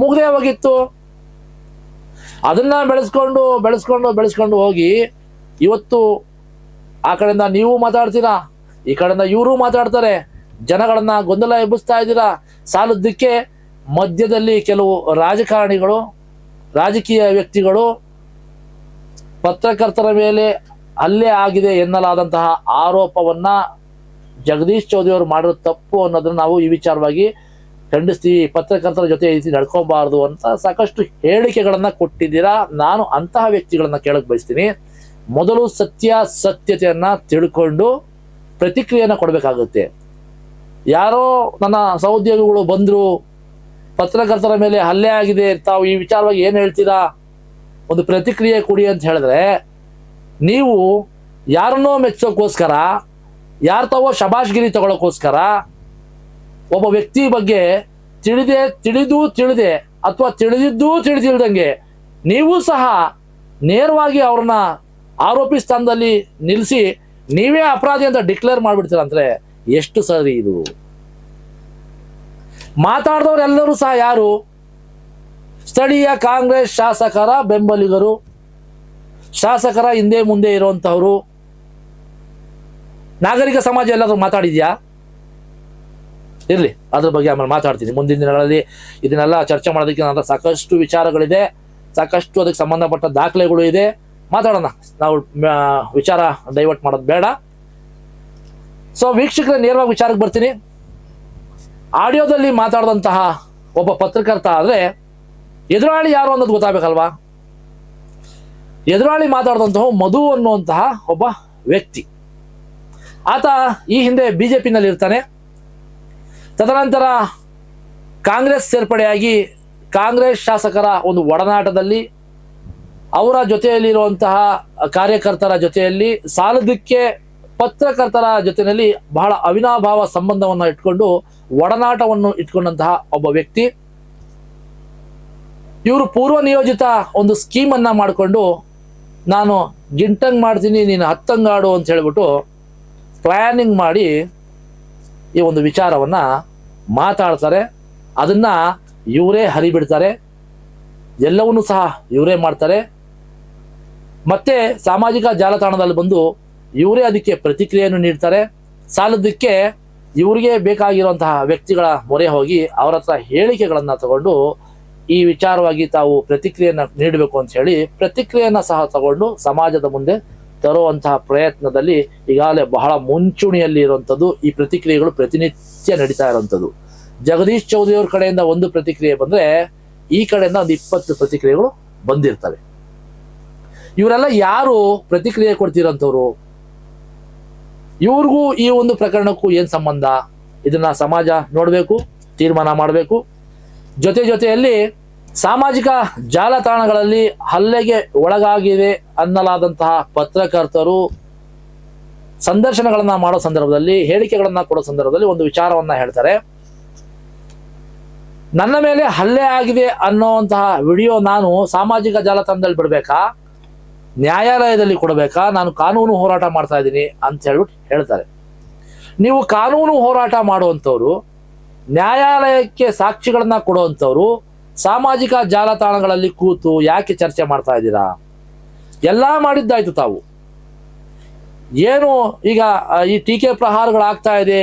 ಮುಗ್ದೇ ಹೋಗಿತ್ತು ಅದನ್ನ ಬೆಳೆಸ್ಕೊಂಡು ಬೆಳೆಸ್ಕೊಂಡು ಬೆಳೆಸ್ಕೊಂಡು ಹೋಗಿ, ಇವತ್ತು ಆ ಕಡೆಯಿಂದ ನೀವು ಮಾತಾಡ್ತೀರಾ? ಈ ಕಡೆಯಿಂದ ಇವರು ಮಾತಾಡ್ತಾರೆ. ಜನಗಳನ್ನ ಗೊಂದಲ ಎಬ್ಬಿಸ್ತಾ ಇದ್ದೀರಾ? ಸಾಲದ್ದಕ್ಕೆ ಮಧ್ಯದಲ್ಲಿ ಕೆಲವು ರಾಜಕಾರಣಿಗಳು, ರಾಜಕೀಯ ವ್ಯಕ್ತಿಗಳು, ಪತ್ರಕರ್ತರ ಮೇಲೆ ಅಲ್ಲೇ ಆಗಿದೆ ಎನ್ನಲಾದಂತಹ ಆರೋಪವನ್ನ ಜಗದೀಶ್ ಚೌಧರಿ ಅವರು ಮಾಡಿರೋ ತಪ್ಪು ಅನ್ನೋದನ್ನ ನಾವು ಈ ವಿಚಾರವಾಗಿ ಖಂಡಿಸ್ತೀವಿ. ಪತ್ರಕರ್ತರ ಜೊತೆ ಈ ರೀತಿ ನಡ್ಕೊಬಾರ್ದು ಅಂತ ಸಾಕಷ್ಟು ಹೇಳಿಕೆಗಳನ್ನ ಕೊಟ್ಟಿದ್ದೀರಾ? ನಾನು ಅಂತಹ ವ್ಯಕ್ತಿಗಳನ್ನ ಕೇಳಕ್ ಬಯಸ್ತೀನಿ. ಮೊದಲು ಸತ್ಯ ಸತ್ಯತೆಯನ್ನ ತಿಳ್ಕೊಂಡು ಪ್ರತಿಕ್ರಿಯೆಯನ್ನ ಕೊಡಬೇಕಾಗುತ್ತೆ. ಯಾರೋ ನನ್ನ ಸಹೋದ್ಯೋಗಿಗಳು ಬಂದರು, ಪತ್ರಕರ್ತರ ಮೇಲೆ ಹಲ್ಲೆ ಆಗಿದೆ, ತಾವು ಈ ವಿಚಾರವಾಗಿ ಏನು ಹೇಳ್ತೀರಾ? ಒಂದು ಪ್ರತಿಕ್ರಿಯೆ ಕೊಡಿ ಅಂತ ಹೇಳಿದ್ರೆ, ನೀವು ಯಾರನ್ನೋ ಮೆಚ್ಚೋಕ್ಕೋಸ್ಕರ ಯಾರ ತಾವೋ ಶಬಾಷ್ಗಿರಿ ತಗೊಳ್ಳೋಕ್ಕೋಸ್ಕರ ಒಬ್ಬ ವ್ಯಕ್ತಿ ಬಗ್ಗೆ ತಿಳಿದೆ, ತಿಳಿದು ತಿಳಿದೆ ಅಥವಾ ತಿಳಿದಿದ್ದೂ ತಿಳಿದಿಲ್ದಂಗೆ ನೀವು ಸಹ ನೇರವಾಗಿ ಅವ್ರನ್ನ ಆರೋಪಿ ಸ್ಥಾನದಲ್ಲಿ ನಿಲ್ಲಿಸಿ ನೀವೇ ಅಪರಾಧಿ ಅಂತ ಡಿಕ್ಲೇರ್ ಮಾಡಿಬಿಡ್ತೀರ ಅಂದ್ರೆ ಎಷ್ಟು ಸರಿ ಇದು? ಮಾತಾಡಿದವರೆಲ್ಲರೂ ಸಹ ಯಾರು? ಸ್ಥಳೀಯ ಕಾಂಗ್ರೆಸ್ ಶಾಸಕರ ಬೆಂಬಲಿಗರು, ಶಾಸಕರ ಹಿಂದೆ ಮುಂದೆ ಇರುವಂತಹವರು ನಾಗರಿಕ ಸಮಾಜ ಎಲ್ಲಾದರೂ ಮಾತಾಡಿದ್ಯಾ? ಇರಲಿ, ಅದ್ರ ಬಗ್ಗೆ ಆಮೇಲೆ ಮಾತಾಡ್ತೀನಿ. ಮುಂದಿನ ದಿನಗಳಲ್ಲಿ ಇದನ್ನೆಲ್ಲ ಚರ್ಚೆ ಮಾಡೋದಕ್ಕೆ ನನ್ನ ಸಾಕಷ್ಟು ವಿಚಾರಗಳಿದೆ. ಸಾಕಷ್ಟು ಅದಕ್ಕೆ ಸಂಬಂಧಪಟ್ಟ ದಾಖಲೆಗಳು ಇದೆ. ಮಾತಾಡೋಣ. ನಾವು ವಿಚಾರ ಡೈವರ್ಟ್ ಮಾಡೋದು ಬೇಡ. ಸೊ ವೀಕ್ಷಕರ, ನೇರವಾಗಿ ವಿಚಾರಕ್ಕೆ ಬರ್ತೀನಿ. ಆಡಿಯೋದಲ್ಲಿ ಮಾತಾಡಿದಂತಹ ಒಬ್ಬ ಪತ್ರಕರ್ತ ಆದರೆ, ಎದುರಾಳಿ ಯಾರು ಅನ್ನೋದು ಗೊತ್ತಾಗಬೇಕಲ್ವಾ? ಎದುರಾಳಿ ಮಾತಾಡಿದಂತಹ ಮಧು ಅನ್ನುವಂತಹ ಒಬ್ಬ ವ್ಯಕ್ತಿ. ಆತ ಈ ಹಿಂದೆ ಬಿ ಜೆ ಪಿನಲ್ಲಿ ಇರ್ತಾನೆ ತದನಂತರ ಕಾಂಗ್ರೆಸ್ ಸೇರ್ಪಡೆಯಾಗಿ ಕಾಂಗ್ರೆಸ್ ಶಾಸಕರ ಒಂದು ಒಡನಾಟದಲ್ಲಿ, ಅವರ ಜೊತೆಯಲ್ಲಿರುವಂತಹ ಕಾರ್ಯಕರ್ತರ ಜೊತೆಯಲ್ಲಿ, ಸಾಲದಕ್ಕೆ ಪತ್ರಕರ್ತರ ಜೊತೆಯಲ್ಲಿ ಬಹಳ ಅವಿನಾಭಾವ ಸಂಬಂಧವನ್ನು ಇಟ್ಕೊಂಡು ಒಡನಾಟವನ್ನು ಇಟ್ಕೊಂಡಂತಹ ಒಬ್ಬ ವ್ಯಕ್ತಿ. ಇವರು ಪೂರ್ವ ನಿಯೋಜಿತ ಒಂದು ಸ್ಕೀಮನ್ನು ಮಾಡಿಕೊಂಡು, ನಾನು ಗಿಂಟಂಗ್ ಮಾಡ್ತೀನಿ, ನೀನು ಹತ್ತಂಗಾಡು ಅಂತ ಹೇಳ್ಬಿಟ್ಟು ಪ್ಲ್ಯಾನಿಂಗ್ ಮಾಡಿ ಈ ಒಂದು ವಿಚಾರವನ್ನ ಮಾತಾಡ್ತಾರೆ. ಅದನ್ನ ಇವರೇ ಹರಿಬಿಡ್ತಾರೆ. ಎಲ್ಲವನ್ನೂ ಸಹ ಇವರೇ ಮಾಡ್ತಾರೆ. ಮತ್ತೆ ಸಾಮಾಜಿಕ ಜಾಲತಾಣದಲ್ಲಿ ಬಂದು ಇವರೇ ಅದಕ್ಕೆ ಪ್ರತಿಕ್ರಿಯೆಯನ್ನು ನೀಡ್ತಾರೆ. ಸಾಲದಕ್ಕೆ ಇವರಿಗೆ ಬೇಕಾಗಿರುವಂತಹ ವ್ಯಕ್ತಿಗಳ ಮೊರೆ ಹೋಗಿ ಅವರ ಹತ್ರ ಹೇಳಿಕೆಗಳನ್ನ ತಗೊಂಡು ಈ ವಿಚಾರವಾಗಿ ತಾವು ಪ್ರತಿಕ್ರಿಯೆಯನ್ನ ನೀಡಬೇಕು ಅಂತ ಹೇಳಿ ಪ್ರತಿಕ್ರಿಯೆಯನ್ನ ಸಹ ತಗೊಂಡು ಸಮಾಜದ ಮುಂದೆ ತರುವಂತಹ ಪ್ರಯತ್ನದಲ್ಲಿ ಈಗಾಗಲೇ ಬಹಳ ಮುಂಚೂಣಿಯಲ್ಲಿ ಇರುವಂಥದ್ದು ಈ ಪ್ರತಿಕ್ರಿಯೆಗಳು ಪ್ರತಿನಿತ್ಯ ನಡೀತಾ ಇರುವಂಥದ್ದು. ಜಗದೀಶ್ ಚೌಧರಿ ಅವ್ರ ಕಡೆಯಿಂದ ಒಂದು ಪ್ರತಿಕ್ರಿಯೆ ಬಂದ್ರೆ ಈ ಕಡೆಯಿಂದ ಒಂದು ಇಪ್ಪತ್ತು ಪ್ರತಿಕ್ರಿಯೆಗಳು ಬಂದಿರ್ತವೆ. ಇವರೆಲ್ಲ ಯಾರು ಪ್ರತಿಕ್ರಿಯೆ ಕೊಡ್ತಿರೋಂಥವ್ರು? ಇವ್ರಿಗೂ ಈ ಒಂದು ಪ್ರಕರಣಕ್ಕೂ ಏನ್ ಸಂಬಂಧ? ಇದನ್ನ ಸಮಾಜ ನೋಡಬೇಕು, ತೀರ್ಮಾನ ಮಾಡಬೇಕು. ಜೊತೆ ಜೊತೆಯಲ್ಲಿ ಸಾಮಾಜಿಕ ಜಾಲತಾಣಗಳಲ್ಲಿ ಹಲ್ಲೆಗೆ ಒಳಗಾಗಿವೆ ಅನ್ನಲಾದಂತಹ ಪತ್ರಕರ್ತರು ಸಂದರ್ಶನಗಳನ್ನ ಮಾಡೋ ಸಂದರ್ಭದಲ್ಲಿ, ಹೇಳಿಕೆಗಳನ್ನ ಕೊಡೋ ಸಂದರ್ಭದಲ್ಲಿ ಒಂದು ವಿಚಾರವನ್ನ ಹೇಳ್ತಾರೆ. ನನ್ನ ಮೇಲೆ ಹಲ್ಲೆ ಆಗಿದೆ ಅನ್ನೋಂತಹ ವಿಡಿಯೋ ನಾನು ಸಾಮಾಜಿಕ ಜಾಲತಾಣದಲ್ಲಿ ಬಿಡ್ಬೇಕಾ? ನ್ಯಾಯಾಲಯದಲ್ಲಿ ಕೊಡಬೇಕಾ? ನಾನು ಕಾನೂನು ಹೋರಾಟ ಮಾಡ್ತಾ ಇದ್ದೀನಿ ಅಂತ ಹೇಳ್ಬಿಟ್ಟು ಹೇಳ್ತಾರೆ. ನೀವು ಕಾನೂನು ಹೋರಾಟ ಮಾಡುವಂಥವ್ರು, ನ್ಯಾಯಾಲಯಕ್ಕೆ ಸಾಕ್ಷಿಗಳನ್ನ ಕೊಡುವಂಥವ್ರು ಸಾಮಾಜಿಕ ಜಾಲತಾಣಗಳಲ್ಲಿ ಕೂತು ಯಾಕೆ ಚರ್ಚೆ ಮಾಡ್ತಾ ಇದ್ದೀರಾ? ಎಲ್ಲ ಮಾಡಿದ್ದಾಯ್ತು ತಾವು. ಏನು ಈಗ ಈ ಟೀಕೆ ಪ್ರಹಾರಗಳಾಗ್ತಾ ಇದೆ,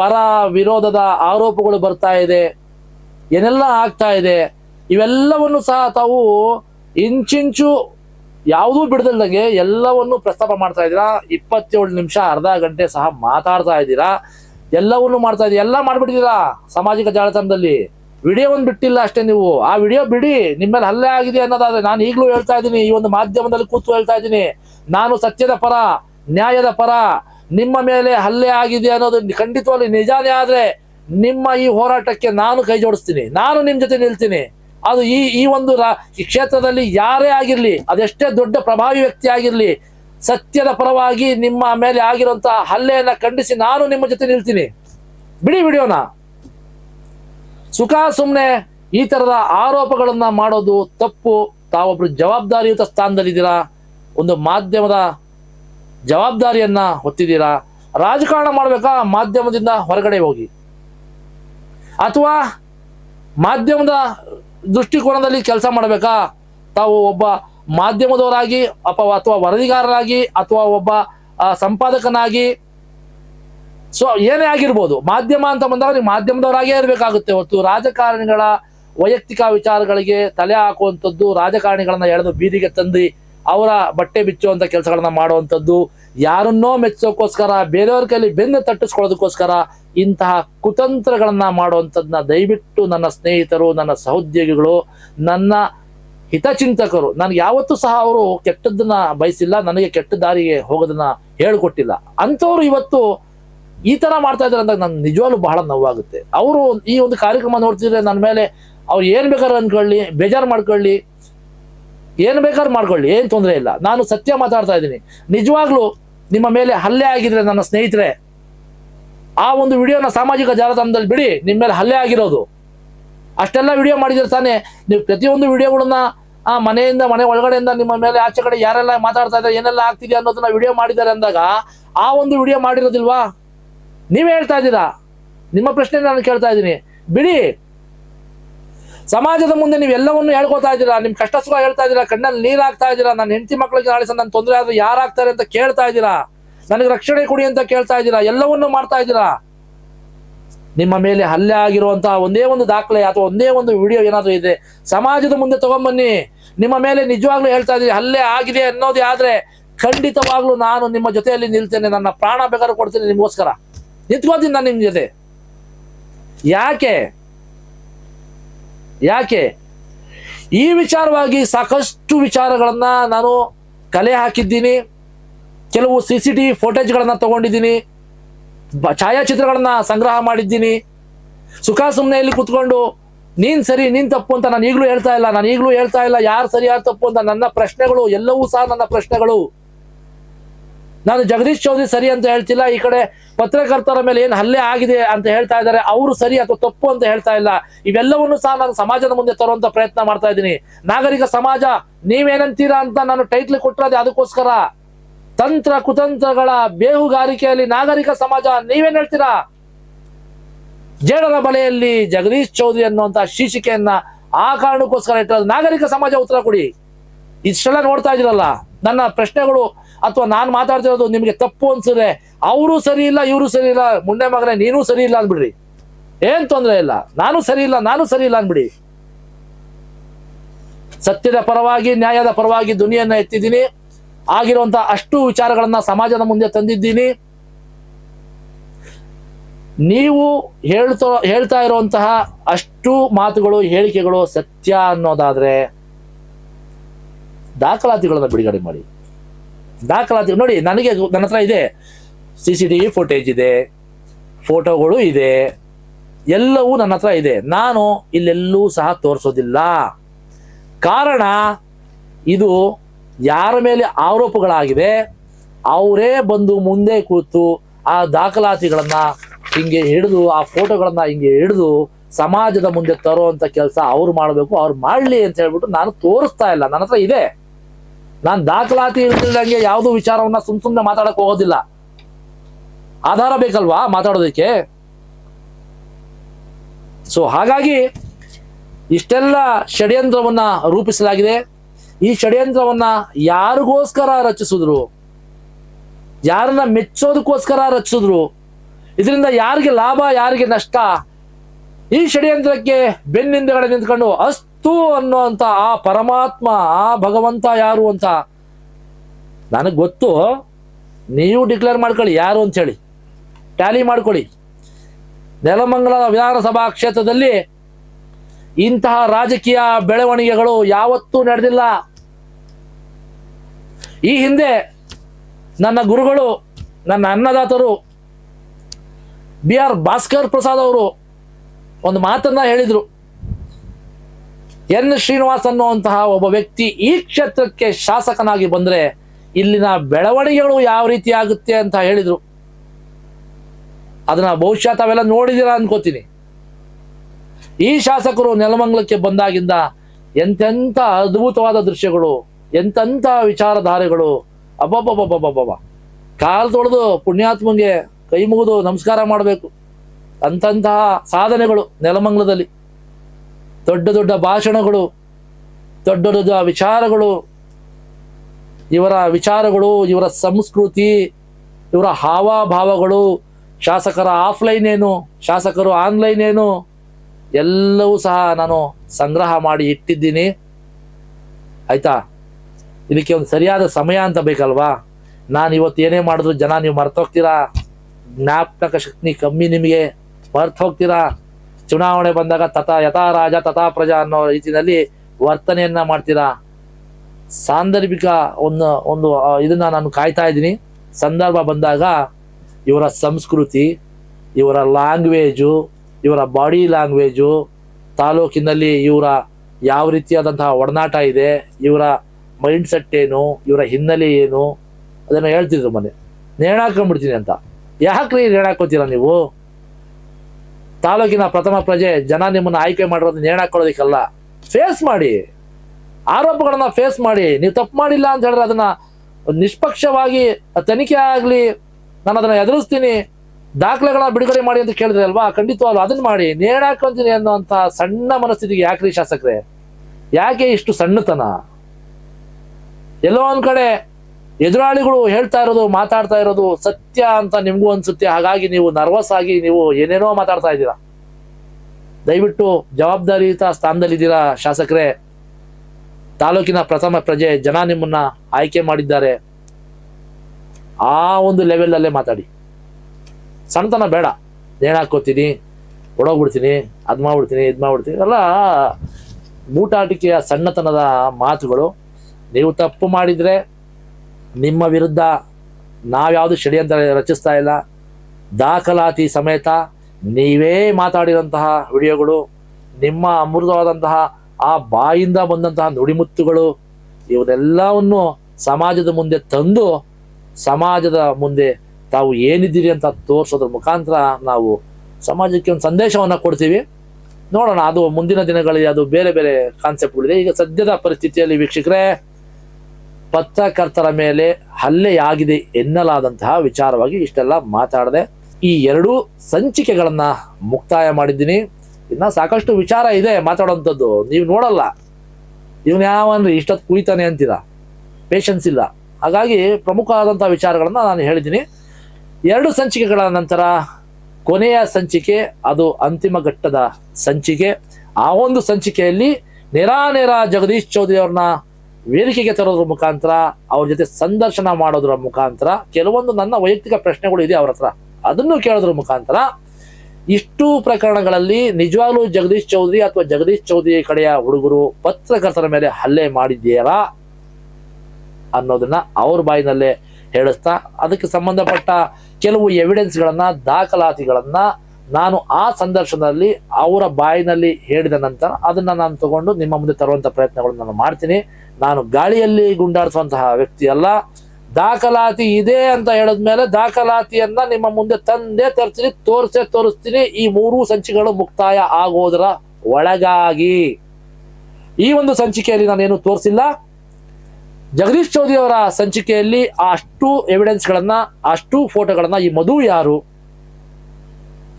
ಪರ ವಿರೋಧದ ಆರೋಪಗಳು ಬರ್ತಾ ಇದೆ, ಏನೆಲ್ಲ ಆಗ್ತಾ ಇದೆ, ಇವೆಲ್ಲವನ್ನು ಸಹ ತಾವು ಇಂಚಿಂಚು ಯಾವುದೂ ಬಿಡದಿಲ್ದಂಗೆ ಎಲ್ಲವನ್ನು ಪ್ರಸ್ತಾಪ ಮಾಡ್ತಾ ಇದ್ದೀರಾ? ಇಪ್ಪತ್ತೇಳು ನಿಮಿಷ ಅರ್ಧ ಗಂಟೆ ಸಹ ಮಾತಾಡ್ತಾ ಇದ್ದೀರಾ? ಎಲ್ಲವನ್ನು ಮಾಡ್ತಾ ಇದ್ದೀರಾ? ಎಲ್ಲ ಮಾಡ್ಬಿಟ್ಟಿದ್ದೀರಾ ಸಾಮಾಜಿಕ ಜಾಲತಾಣದಲ್ಲಿ? ವಿಡಿಯೋ ಒಂದು ಬಿಟ್ಟಿಲ್ಲ ಅಷ್ಟೇ ನೀವು. ಆ ವಿಡಿಯೋ ಬಿಡಿ ನಿಮ್ಮ ಮೇಲೆ ಹಲ್ಲೆ ಆಗಿದೆ ಅನ್ನೋದಾದ್ರೆ ನಾನು ಈಗಲೂ ಹೇಳ್ತಾ ಇದ್ದೀನಿ, ಈ ಒಂದು ಮಾಧ್ಯಮದಲ್ಲಿ ಕೂತು ಹೇಳ್ತಾ ಇದ್ದೀನಿ. ನಾನು ಸತ್ಯದ ಪರ, ನ್ಯಾಯದ ಪರ, ನಿಮ್ಮ ಮೇಲೆ ಹಲ್ಲೆ ಆಗಿದೆ ಅನ್ನೋದು ಖಂಡಿತವಾಗಿ ನಿಜಾನೇ ಆದ್ರೆ ನಿಮ್ಮ ಈ ಹೋರಾಟಕ್ಕೆ ನಾನು ಕೈ ಜೋಡಿಸ್ತೀನಿ. ನಾನು ನಿಮ್ಮ ಜೊತೆ ನಿಲ್ತೀನಿ. ಅದು ಈ ಈ ಒಂದು ರಾ- ಈ ಕ್ಷೇತ್ರದಲ್ಲಿ ಯಾರೇ ಆಗಿರಲಿ, ಅದೆಷ್ಟೇ ದೊಡ್ಡ ಪ್ರಭಾವಿ ವ್ಯಕ್ತಿ ಆಗಿರಲಿ, ಸತ್ಯದ ಪರವಾಗಿ ನಿಮ್ಮ ಮೇಲೆ ಆಗಿರುವಂತಹ ಹಲ್ಲೆಯನ್ನು ಖಂಡಿಸಿ ನಾನು ನಿಮ್ಮ ಜೊತೆ ನಿಲ್ತೀನಿ. ಬಿಡಿ ವಿಡಿಯೋನ. ಸುಖ ಸುಮ್ಮನೆ ಈ ತರದ ಆರೋಪಗಳನ್ನ ಮಾಡೋದು ತಪ್ಪು. ತಾವೊಬ್ರು ಜವಾಬ್ದಾರಿಯುತ ಸ್ಥಾನದಲ್ಲಿದ್ದೀರಾ? ಒಂದು ಮಾಧ್ಯಮದ ಜವಾಬ್ದಾರಿಯನ್ನ ಹೊತ್ತಿದ್ದೀರಾ? ರಾಜಕಾರಣ ಮಾಡ್ಬೇಕಾ? ಮಾಧ್ಯಮದಿಂದ ಹೊರಗಡೆ ಹೋಗಿ. ಅಥವಾ ಮಾಧ್ಯಮದ ದೃಷ್ಟಿಕೋನದಲ್ಲಿ ಕೆಲಸ ಮಾಡಬೇಕಾ? ತಾವು ಒಬ್ಬ ಮಾಧ್ಯಮದವರಾಗಿ, ಅಥವಾ ಅಥವಾ ವರದಿಗಾರರಾಗಿ, ಅಥವಾ ಒಬ್ಬ ಸಂಪಾದಕನಾಗಿ ಸೊ ಏನೇ ಆಗಿರ್ಬೋದು, ಮಾಧ್ಯಮ ಅಂತ ಬಂದಾಗ ನೀವು ಮಾಧ್ಯಮದವರಾಗೇ ಇರಬೇಕಾಗುತ್ತೆ. ಹೊರತು ರಾಜಕಾರಣಿಗಳ ವೈಯಕ್ತಿಕ ವಿಚಾರಗಳಿಗೆ ತಲೆ ಹಾಕುವಂಥದ್ದು, ರಾಜಕಾರಣಿಗಳನ್ನ ಎಳೆದು ಬೀದಿಗೆ ತಂದು ಅವರ ಬಟ್ಟೆ ಬಿಚ್ಚುವಂಥ ಕೆಲಸಗಳನ್ನ ಮಾಡುವಂಥದ್ದು, ಯಾರನ್ನೋ ಮೆಚ್ಚೋಕ್ಕೋಸ್ಕರ ಬೇರೆಯವ್ರ ಕೈಲಿ ಬೆನ್ನು ತಟ್ಟಿಸ್ಕೊಳ್ಳೋದಕ್ಕೋಸ್ಕರ ಇಂತಹ ಕುತಂತ್ರಗಳನ್ನ ಮಾಡುವಂಥದ್ದನ್ನ ದಯವಿಟ್ಟು ನನ್ನ ಸ್ನೇಹಿತರು, ನನ್ನ ಸಹೋದ್ಯೋಗಿಗಳು, ನನ್ನ ಹಿತಚಿಂತಕರು, ನನಗೆ ಯಾವತ್ತೂ ಸಹ ಅವರು ಕೆಟ್ಟದ್ದನ್ನ ಬಯಸಿಲ್ಲ, ನನಗೆ ಕೆಟ್ಟ ದಾರಿಗೆ ಹೋಗೋದನ್ನ ಹೇಳ್ಕೊಟ್ಟಿಲ್ಲ. ಅಂಥವ್ರು ಇವತ್ತು ಈ ತರ ಮಾಡ್ತಾ ಇದ್ದಾರೆ ಅಂದಾಗ ನನ್ಗೆ ನಿಜವಾಗ್ಲೂ ಬಹಳ ನೋವಾಗುತ್ತೆ. ಅವರು ಈ ಒಂದು ಕಾರ್ಯಕ್ರಮ ನೋಡ್ತಿದ್ರೆ ನನ್ನ ಮೇಲೆ ಅವ್ರು ಏನು ಬೇಕಾದ್ರೂ ಅಂದ್ಕೊಳ್ಳಿ ಬೇಜಾರು ಮಾಡ್ಕೊಳ್ಳಿ, ಏನು ಬೇಕಾದ್ರೂ ಮಾಡ್ಕೊಳ್ಳಿ, ಏನು ತೊಂದರೆ ಇಲ್ಲ. ನಾನು ಸತ್ಯ ಮಾತಾಡ್ತಾ ಇದ್ದೀನಿ. ನಿಜವಾಗ್ಲೂ ನಿಮ್ಮ ಮೇಲೆ ಹಲ್ಲೆ ಆಗಿದ್ರೆ ನನ್ನ ಸ್ನೇಹಿತರೆ, ಆ ಒಂದು ವಿಡಿಯೋನ ಸಾಮಾಜಿಕ ಜಾಲತಾಣದಲ್ಲಿ ಬಿಡಿ ನಿಮ್ಮ ಮೇಲೆ ಹಲ್ಲೆ ಆಗಿರೋದು. ಅಷ್ಟೆಲ್ಲ ವಿಡಿಯೋ ಮಾಡಿದ್ರೆ ತಾನೇ ನೀವು ಪ್ರತಿಯೊಂದು ವಿಡಿಯೋಗಳನ್ನ, ಆ, ಮನೆಯಿಂದ, ಮನೆ ಒಳಗಡೆಯಿಂದ ನಿಮ್ಮ ಮೇಲೆ ಆಚೆ ಕಡೆ ಯಾರೆಲ್ಲ ಮಾತಾಡ್ತಾ ಇದ್ದಾರೆ, ಏನೆಲ್ಲ ಆಗ್ತಿದೆ ಅನ್ನೋದನ್ನ ವಿಡಿಯೋ ಮಾಡಿದ್ದಾರೆ ಅಂದಾಗ, ಆ ಒಂದು ವಿಡಿಯೋ ಮಾಡಿರೋದಿಲ್ವಾ? ನೀವೇ ಹೇಳ್ತಾ ಇದ್ದೀರಾ? ನಿಮ್ಮ ಪ್ರಶ್ನೆ ನಾನು ಕೇಳ್ತಾ ಇದ್ದೀನಿ. ಬಿಡಿ. ಸಮಾಜದ ಮುಂದೆ ನೀವು ಎಲ್ಲವನ್ನೂ ಹೇಳ್ಕೊತಾ ಇದ್ದೀರಾ? ನಿಮ್ ಕಷ್ಟ ಸುಖ ಹೇಳ್ತಾ ಇದ್ದೀರಾ? ಕಣ್ಣಲ್ಲಿ ನೀರ್ ಹಾಕ್ತಾ ಇದ್ದೀರಾ? ನನ್ನ ಹೆಂಡತಿ ಮಕ್ಕಳಿಗೆ ನಾಳೆ ನನ್ನ ತೊಂದರೆ ಆದ್ರೆ ಯಾರಾಗ್ತಾರೆ ಅಂತ ಕೇಳ್ತಾ ಇದ್ದೀರಾ? ನನಗೆ ರಕ್ಷಣೆ ಕೊಡಿ ಅಂತ ಕೇಳ್ತಾ ಇದ್ದೀರಾ? ಎಲ್ಲವನ್ನೂ ಮಾಡ್ತಾ ಇದ್ದೀರಾ? ನಿಮ್ಮ ಮೇಲೆ ಹಲ್ಲೆ ಆಗಿರುವಂತಹ ಒಂದೇ ಒಂದು ದಾಖಲೆ ಅಥವಾ ಒಂದೇ ಒಂದು ವಿಡಿಯೋ ಏನಾದರೂ ಇದೆ, ಸಮಾಜದ ಮುಂದೆ ತಗೊಂಬನ್ನಿ. ನಿಮ್ಮ ಮೇಲೆ ನಿಜವಾಗ್ಲೂ ಹೇಳ್ತಾ ಇದ್ದೀನಿ, ಹಲ್ಲೆ ಆಗಿದೆ ಅನ್ನೋದೇ ಆದ್ರೆ ಖಂಡಿತವಾಗ್ಲೂ ನಾನು ನಿಮ್ಮ ಜೊತೆಯಲ್ಲಿ ನಿಲ್ತೇನೆ. ನನ್ನ ಪ್ರಾಣ ಬೇಕಾದ್ರೂ ಕೊಡ್ತೀನಿ ನಿಮಗೋಸ್ಕರ. ನಿಂತ್ಕೋತೀನಿ ನಾನು ನಿಮ್ಮ ಜೊತೆ. ಯಾಕೆ? ಯಾಕೆ? ಈ ವಿಚಾರವಾಗಿ ಸಾಕಷ್ಟು ವಿಚಾರಗಳನ್ನ ನಾನು ಕಲೆ ಹಾಕಿದ್ದೀನಿ. ಕೆಲವು ಸಿ ಸಿ ಟಿ ವಿ ಫೋಟೇಜ್ಗಳನ್ನ ತಗೊಂಡಿದ್ದೀನಿ. ಛಾಯಾಚಿತ್ರಗಳನ್ನು ಸಂಗ್ರಹ ಮಾಡಿದ್ದೀನಿ. ಸುಖ ಸುಮ್ಮನೆ ಇಲ್ಲಿ ಕುತ್ಕೊಂಡು, ನೀನ್ ಸರಿ, ನೀನ್ ತಪ್ಪು ಅಂತ ನಾನು ಈಗಲೂ ಹೇಳ್ತಾ ಇಲ್ಲ, ನಾನು ಈಗಲೂ ಹೇಳ್ತಾ ಇಲ್ಲ, ಯಾರು ಸರಿ, ಯಾರು ತಪ್ಪು ಅಂತ ನನ್ನ ಪ್ರಶ್ನೆಗಳು ಎಲ್ಲವೂ ಸಹ ನನ್ನ ಪ್ರಶ್ನೆಗಳು. ನಾನು ಜಗದೀಶ್ ಚೌಧರಿ ಸರಿ ಅಂತ ಹೇಳ್ತಿಲ್ಲ, ಈ ಕಡೆ ಪತ್ರಕರ್ತರ ಮೇಲೆ ಏನು ಹಲ್ಲೆ ಆಗಿದೆ ಅಂತ ಹೇಳ್ತಾ ಇದ್ದಾರೆ, ಅವರು ಸರಿ ಅಥವಾ ತಪ್ಪು ಅಂತ ಹೇಳ್ತಾ ಇಲ್ಲ. ಇವೆಲ್ಲವನ್ನು ಸಹ ನಾನು ಸಮಾಜದ ಮುಂದೆ ತರುವಂತ ಪ್ರಯತ್ನ ಮಾಡ್ತಾ ಇದ್ದೀನಿ. ನಾಗರಿಕ ಸಮಾಜ, ನೀವೇನಂತೀರಾ ಅಂತ ನಾನು ಟೈಟ್ಲ್ ಕೊಟ್ಟಿರೋದೇ ಅದಕ್ಕೋಸ್ಕರ. ತಂತ್ರ ಕುತಂತ್ರಗಳ ಬೇಹುಗಾರಿಕೆಯಲ್ಲಿ ನಾಗರಿಕ ಸಮಾಜ, ನೀವೇನ್ ಹೇಳ್ತೀರಾ? ಜೇಡರ ಬಲೆಯಲ್ಲಿ ಜಗದೀಶ್ ಚೌಧರಿ ಅನ್ನುವಂತಹ ಶೀರ್ಷಿಕೆಯನ್ನ ಆ ಕಾರಣಕ್ಕೋಸ್ಕರ ಇಟ್ಟಿರೋದು ನಾಗರಿಕ ಸಮಾಜ ಉತ್ತರ ಕೊಡಿ. ಇಷ್ಟೆಲ್ಲ ನೋಡ್ತಾ ಇದ್ದೀರಲ್ಲ, ನನ್ನ ಪ್ರಶ್ನೆಗಳು ಅಥವಾ ನಾನು ಮಾತಾಡ್ತಿರೋದು ನಿಮಗೆ ತಪ್ಪು ಅನ್ಸಿದ್ರೆ ಅವರು ಸರಿ ಇಲ್ಲ, ಇವರು ಸರಿ ಇಲ್ಲ, ಮುಂದೆ ಮಗನೇ ನೀನು ಸರಿ ಇಲ್ಲ ಅಂದ್ಬಿಡ್ರಿ. ಏನ್ ತೊಂದರೆ ಇಲ್ಲ. ನಾನು ಸರಿ ಇಲ್ಲ, ನಾನು ಸರಿ ಇಲ್ಲ ಅನ್ಬಿಡಿ ಸತ್ಯದ ಪರವಾಗಿ, ನ್ಯಾಯದ ಪರವಾಗಿ ಧ್ವನಿಯನ್ನ ಎತ್ತಿದ್ದೀನಿ. ಆಗಿರುವಂತಹ ಅಷ್ಟು ವಿಚಾರಗಳನ್ನ ಸಮಾಜದ ಮುಂದೆ ತಂದಿದ್ದೀನಿ. ನೀವು ಹೇಳ್ತಾ ಹೇಳ್ತಾ ಇರುವಂತಹ ಅಷ್ಟು ಮಾತುಗಳು, ಹೇಳಿಕೆಗಳು ಸತ್ಯ ಅನ್ನೋದಾದ್ರೆ ದಾಖಲಾತಿಗಳನ್ನ ಬಿಡುಗಡೆ ಮಾಡಿ. ದಾಖಲಾತಿ, ನೋಡಿ, ನನಗೆ ನನ್ನ ಹತ್ರ ಇದೆ. C C T V footage ಇದೆ, ಫೋಟೋಗಳು ಇದೆ, ಎಲ್ಲವೂ ನನ್ನ ಹತ್ರ ಇದೆ. ನಾನು ಇಲ್ಲೆಲ್ಲೂ ಸಹ ತೋರಿಸೋದಿಲ್ಲ. ಕಾರಣ, ಇದು ಯಾರ ಮೇಲೆ ಆರೋಪಗಳಾಗಿದೆ ಅವರೇ ಬಂದು ಮುಂದೆ ಕೂತು ಆ ದಾಖಲಾತಿಗಳನ್ನು ಹಿಂಗೆ ಹಿಡಿದು, ಆ ಫೋಟೋಗಳನ್ನು ಹಿಂಗೆ ಹಿಡಿದು ಸಮಾಜದ ಮುಂದೆ ತರುವಂಥ ಕೆಲಸ ಅವ್ರು ಮಾಡಬೇಕು, ಅವ್ರು ಮಾಡಲಿ ಅಂತ ಹೇಳ್ಬಿಟ್ಟು ನಾನು ತೋರಿಸ್ತಾ ಇಲ್ಲ. ನನ್ನ ಹತ್ರ ಇದೆ. ನಾನು ದಾಖಲಾತಿ ಇಲ್ದಿಲ್ದಂಗೆ ಯಾವುದೋ ವಿಚಾರವನ್ನ ಸುಮ್ ಸುಮ್ಮನೆ ಮಾತಾಡಕ್ ಹೋಗೋದಿಲ್ಲ. ಆಧಾರ ಬೇಕಲ್ವಾ ಮಾತಾಡೋದಕ್ಕೆ? ಸೊ ಹಾಗಾಗಿ ಇಷ್ಟೆಲ್ಲ ಷಡ್ಯಂತ್ರವನ್ನ ರೂಪಿಸಲಾಗಿದೆ. ಈ ಷಡ್ಯಂತ್ರವನ್ನ ಯಾರಿಗೋಸ್ಕರ ರಚಿಸಿದ್ರು? ಯಾರನ್ನ ಮೆಚ್ಚೋದಕ್ಕೋಸ್ಕರ ರಚಿಸಿದ್ರು? ಇದರಿಂದ ಯಾರಿಗೆ ಲಾಭ, ಯಾರಿಗೆ ನಷ್ಟ? ಈ ಷಡ್ಯಂತ್ರಕ್ಕೆ ಬೆನ್ನಿಂದಗಡೆ ನಿಂತ್ಕೊಂಡು ಅಸ್ತು ಅನ್ನುವಂತ ಆ ಪರಮಾತ್ಮ, ಆ ಭಗವಂತ ಯಾರು ಅಂತ ನನಗೆ ಗೊತ್ತು. ನೀವು ಡಿಕ್ಲೇರ್ ಮಾಡ್ಕೊಳ್ಳಿ, ಯಾರು ಅಂತ ಹೇಳಿ. ಟ್ಯಾಲಿ ಮಾಡ್ಕೊಳ್ಳಿ. ನೆಲಮಂಗಲ ವಿಧಾನಸಭಾ ಕ್ಷೇತ್ರದಲ್ಲಿ ಇಂತಹ ರಾಜಕೀಯ ಬೆಳವಣಿಗೆಗಳು ಯಾವತ್ತೂ ನಡೆದಿಲ್ಲ. ಈ ಹಿಂದೆ ನನ್ನ ಗುರುಗಳು, ನನ್ನ ಅನ್ನದಾತರು ಬಿ ಆರ್ ಭಾಸ್ಕರ್ ಪ್ರಸಾದ್ ಅವರು ಒಂದು ಮಾತನ್ನ ಹೇಳಿದ್ರು. ಎನ್ ಶ್ರೀನಿವಾಸ್ ಅನ್ನುವಂತಹ ಒಬ್ಬ ವ್ಯಕ್ತಿ ಈ ಕ್ಷೇತ್ರಕ್ಕೆ ಶಾಸಕನಾಗಿ ಬಂದ್ರೆ ಇಲ್ಲಿನ ಬೆಳವಣಿಗೆಗಳು ಯಾವ ರೀತಿ ಆಗುತ್ತೆ ಅಂತ ಹೇಳಿದರು. ಅದನ್ನ ಬಹುಶಃ ತಾವೆಲ್ಲ ನೋಡಿದಿರ ಅನ್ಕೋತೀನಿ. ಈ ಶಾಸಕರು ನೆಲಮಂಗಲಕ್ಕೆ ಬಂದಾಗಿಂದ ಎಂತೆಂಥ ಅದ್ಭುತವಾದ ದೃಶ್ಯಗಳು, ಎಂತೆಂಥ ವಿಚಾರಧಾರೆಗಳು ಅಬ್ಬಬ್ಬಬ್ಬಬ್ಬಬ್ಬ ಕಾಲು ತೊಳೆದು ಪುಣ್ಯಾತ್ಮಂಗೆ ಕೈ ಮುಗಿದು ನಮಸ್ಕಾರ ಮಾಡಬೇಕು. ಅಂತಂತಹ ಸಾಧನೆಗಳು ನೆಲಮಂಗಲದಲ್ಲಿ. ದೊಡ್ಡ ದೊಡ್ಡ ಭಾಷಣಗಳು, ದೊಡ್ಡ ದೊಡ್ಡ ವಿಚಾರಗಳು, ಇವರ ವಿಚಾರಗಳು, ಇವರ ಸಂಸ್ಕೃತಿ, ಇವರ ಹಾವಭಾವಗಳು, ಶಾಸಕರ ಆಫ್ಲೈನ್ ಏನು, ಶಾಸಕರು ಆನ್ಲೈನ್ ಏನು, ಎಲ್ಲವೂ ಸಹ ನಾನು ಸಂಗ್ರಹ ಮಾಡಿ ಇಟ್ಟಿದ್ದೀನಿ. ಆಯ್ತಾ? ಇದಕ್ಕೆ ಒಂದು ಸರಿಯಾದ ಸಮಯ ಅಂತ ಬೇಕಲ್ವಾ? ನಾನು ಇವತ್ತು ಏನೇ ಮಾಡಿದ್ರು ಜನ ನೀವು ಮರ್ತೋಗ್ತೀರಾ? ಜ್ಞಾಪಕ ಶಕ್ತಿ ಕಮ್ಮಿ ನಿಮಗೆ ಮರ್ತು ಹೋಗ್ತೀರಾ ಚುನಾವಣೆ ಬಂದಾಗ ತಥಾ ಯಥಾ ರಾಜ, ತಥಾ ಪ್ರಜಾ ಅನ್ನೋ ರೀತಿಯಲ್ಲಿ ವರ್ತನೆಯನ್ನ ಮಾಡ್ತೀರಾ? ಸಾಂದರ್ಭಿಕ ಒಂದು ಒಂದು ಇದನ್ನ ನಾನು ಕಾಯ್ತಾ ಇದ್ದೀನಿ. ಸಂದರ್ಭ ಬಂದಾಗ ಇವರ ಸಂಸ್ಕೃತಿ, ಇವರ ಲ್ಯಾಂಗ್ವೇಜು, ಇವರ ಬಾಡಿ ಲ್ಯಾಂಗ್ವೇಜು, ತಾಲೂಕಿನಲ್ಲಿ ಇವರ ಯಾವ ರೀತಿಯಾದಂತಹ ಒಡನಾಟ ಇದೆ, ಇವರ ಮೈಂಡ್ ಸೆಟ್ ಏನು, ಇವರ ಹಿನ್ನೆಲೆ ಏನು, ಅದನ್ನು ಹೇಳ್ತಿದ್ರು ಮನೆ ನೇಣಾಕೊಂಡ್ಬಿಡ್ತೀನಿ ಅಂತ. ಯಾಕ್ರಿ ನೇಣಾಕೋತೀರಾ ನೀವು? ತಾಲೂಕಿನ ಪ್ರಥಮ ಪ್ರಜೆ ಜನ ನಿಮ್ಮನ್ನು ಆಯ್ಕೆ ಮಾಡಿರೋದು ನೇಣಾಕೊಳ್ಳೋದಕ್ಕಲ್ಲ ಫೇಸ್ ಮಾಡಿ. ಆರೋಪಗಳನ್ನ ಫೇಸ್ ಮಾಡಿ. ನೀವು ತಪ್ಪು ಮಾಡಿಲ್ಲ ಅಂತ ಹೇಳಿದ್ರೆ ಅದನ್ನ ನಿಷ್ಪಕ್ಷವಾಗಿ ತನಿಖೆ ಆಗಲಿ, ನಾನು ಅದನ್ನ ಎದುರಿಸ್ತೀನಿ, ದಾಖಲೆಗಳನ್ನ ಬಿಡುಗಡೆ ಮಾಡಿ ಅಂತ ಕೇಳಿದ್ರೆ ಅಲ್ವಾ? ಖಂಡಿತವಾಗ್ಲು ಅದನ್ನ ಮಾಡಿ. ನೇಣಾಕೊಂತೀನಿ ಅನ್ನುವಂತ ಸಣ್ಣ ಮನಸ್ಥಿತಿಗೆ ಯಾಕ್ರಿ ಶಾಸಕರೇ? ಯಾಕೆ ಇಷ್ಟು ಸಣ್ಣತನ? ಎಲ್ಲೋ ಒಂದ್ ಕಡೆ ಎದುರಾಳಿಗಳು ಹೇಳ್ತಾ ಇರೋದು, ಮಾತಾಡ್ತಾ ಇರೋದು ಸತ್ಯ ಅಂತ ನಿಮಗೂ ಅನ್ಸುತ್ತೆ. ಹಾಗಾಗಿ ನೀವು ನರ್ವಸ್ ಆಗಿ ನೀವು ಏನೇನೋ ಮಾತಾಡ್ತಾ ಇದ್ದೀರಾ. ದಯವಿಟ್ಟು ಜವಾಬ್ದಾರಿಯುತ ಸ್ಥಾನದಲ್ಲಿದ್ದೀರಾ ಶಾಸಕರೇ. ತಾಲೂಕಿನ ಪ್ರಥಮ ಪ್ರಜೆ ಜನ ನಿಮ್ಮನ್ನ ಆಯ್ಕೆ ಮಾಡಿದ್ದಾರೆ. ಆ ಒಂದು ಲೆವೆಲ್ ಅಲ್ಲೇ ಮಾತಾಡಿ. ಸಣ್ಣತನ ಬೇಡ. ನೇಣಾಕೋತೀನಿ ಹೊಡೋಗ್ಬಿಡ್ತೀನಿ ಅದ್ ಮಾಡ್ಬಿಡ್ತೀನಿ, ಇದ್ ಮಾಡ್ಬಿಡ್ತೀನಿ. ಎಲ್ಲ ಮೂಟಾಟಿಕೆಯ ಸಣ್ಣತನದ ಮಾತುಗಳು. ನೀವು ತಪ್ಪು ಮಾಡಿದ್ರೆ ನಿಮ್ಮ ವಿರುದ್ಧ ನಾವ್ಯಾವುದು ಷಡ್ಯಂತ್ರ ರಚಿಸ್ತಾ ಇಲ್ಲ. ದಾಖಲಾತಿ ಸಮೇತ ನೀವೇ ಮಾತಾಡಿದಂತಹ ವಿಡಿಯೋಗಳು, ನಿಮ್ಮ ಅಮೃತವಾದಂತಹ ಆ ಬಾಯಿಂದ ಬಂದಂತಹ ನುಡಿಮುತ್ತುಗಳು ಇವನ್ನೆಲ್ಲವನ್ನು ಸಮಾಜದ ಮುಂದೆ ತಂದು ಸಮಾಜದ ಮುಂದೆ ತಾವು ಏನಿದ್ದೀರಿ ಅಂತ ತೋರಿಸೋದ್ರ ಮುಖಾಂತರ ನಾವು ಸಮಾಜಕ್ಕೆ ಒಂದು ಸಂದೇಶವನ್ನು ಕೊಡ್ತೀವಿ. ನೋಡೋಣ, ಅದು ಮುಂದಿನ ದಿನಗಳಲ್ಲಿ ಅದು ಬೇರೆ ಬೇರೆ ಕಾನ್ಸೆಪ್ಟ್ಗಳಿದೆ ಈಗ ಸದ್ಯದ ಪರಿಸ್ಥಿತಿಯಲ್ಲಿ ವೀಕ್ಷಕರೇ ಪತ್ರಕರ್ತರ ಮೇಲೆ ಹಲ್ಲೆಯಾಗಿದೆ ಎನ್ನಲಾದಂತಹ ವಿಚಾರವಾಗಿ ಇಷ್ಟೆಲ್ಲ ಮಾತಾಡದೆ ಈ ಎರಡೂ ಸಂಚಿಕೆಗಳನ್ನ ಮುಕ್ತಾಯ ಮಾಡಿದ್ದೀನಿ. ಇನ್ನ ಸಾಕಷ್ಟು ವಿಚಾರ ಇದೆ ಮಾತಾಡೋಂಥದ್ದು. ನೀವು ನೋಡಲ್ಲ. ಇವನ್ ಯಾವನ್ರಿ ಇಷ್ಟೊತ್ತು ಕುಯ್ತಾನೆ ಅಂತೀರ. ಪೇಷನ್ಸ್ ಇಲ್ಲ. ಹಾಗಾಗಿ ಪ್ರಮುಖವಾದಂತಹ ವಿಚಾರಗಳನ್ನ ನಾನು ಹೇಳಿದ್ದೀನಿ. ಎರಡು ಸಂಚಿಕೆಗಳ ನಂತರ ಕೊನೆಯ ಸಂಚಿಕೆ, ಅದು ಅಂತಿಮ ಘಟ್ಟದ ಸಂಚಿಕೆ. ಆ ಒಂದು ಸಂಚಿಕೆಯಲ್ಲಿ ನೇರಾನೇರ ನೇರ ಜಗದೀಶ್ ಚೌಧರಿ ಅವ್ರನ್ನ ವೇದಿಕೆಗೆ ತರೋದ್ರ ಮುಖಾಂತರ, ಅವ್ರ ಜೊತೆ ಸಂದರ್ಶನ ಮಾಡೋದ್ರ ಮುಖಾಂತರ, ಕೆಲವೊಂದು ನನ್ನ ವೈಯಕ್ತಿಕ ಪ್ರಶ್ನೆಗಳು ಇದೆ ಅವ್ರ ಹತ್ರ. ಅದನ್ನು ಕೇಳೋದ್ರ ಮುಖಾಂತರ, ಇಷ್ಟು ಪ್ರಕರಣಗಳಲ್ಲಿ ನಿಜವಾಗ್ಲೂ ಜಗದೀಶ್ ಚೌಧರಿ ಅಥವಾ ಜಗದೀಶ್ ಚೌಧರಿ ಕಡೆಯ ಹುಡುಗರು ಪತ್ರಕರ್ತರ ಮೇಲೆ ಹಲ್ಲೆ ಮಾಡಿದ್ದೀರಾ ಅನ್ನೋದನ್ನ ಅವ್ರ ಬಾಯಿನಲ್ಲೇ ಹೇಳಿಸ್ತಾ, ಅದಕ್ಕೆ ಸಂಬಂಧಪಟ್ಟ ಕೆಲವು ಎವಿಡೆನ್ಸ್ಗಳನ್ನ ದಾಖಲಾತಿಗಳನ್ನ ನಾನು ಆ ಸಂದರ್ಶನದಲ್ಲಿ ಅವರ ಬಾಯಿನಲ್ಲಿ ಹೇಳಿದ ನಂತರ ಅದನ್ನ ನಾನು ತಗೊಂಡು ನಿಮ್ಮ ಮುಂದೆ ತರುವಂತ ಪ್ರಯತ್ನಗಳನ್ನು ನಾನು ಮಾಡ್ತೀನಿ. ನಾನು ಗಾಳಿಯಲ್ಲಿ ಗುಂಡಾಡಿಸುವಂತಹ ವ್ಯಕ್ತಿ ಅಲ್ಲ ದಾಖಲಾತಿ ಇದೆ ಅಂತ ಹೇಳಿದ್ಮೇಲೆ ದಾಖಲಾತಿಯನ್ನ ನಿಮ್ಮ ಮುಂದೆ ತಂದೆ ತರ್ತೀನಿ, ತೋರಿಸೇ ತೋರಿಸ್ತೀನಿ, ಈ ಮೂರೂ ಸಂಚಿಕೆಗಳು ಮುಕ್ತಾಯ ಆಗೋದರ ಒಳಗಾಗಿ. ಈ ಒಂದು ಸಂಚಿಕೆಯಲ್ಲಿ ನಾನೇನು ತೋರಿಸಿಲ್ಲ. ಜಗದೀಶ್ ಚೌಧರಿ ಅವರ ಸಂಚಿಕೆಯಲ್ಲಿ ಅಷ್ಟು ಎವಿಡೆನ್ಸ್ಗಳನ್ನ ಅಷ್ಟು ಫೋಟೋಗಳನ್ನ ಈ ಮಧು ಯಾರು,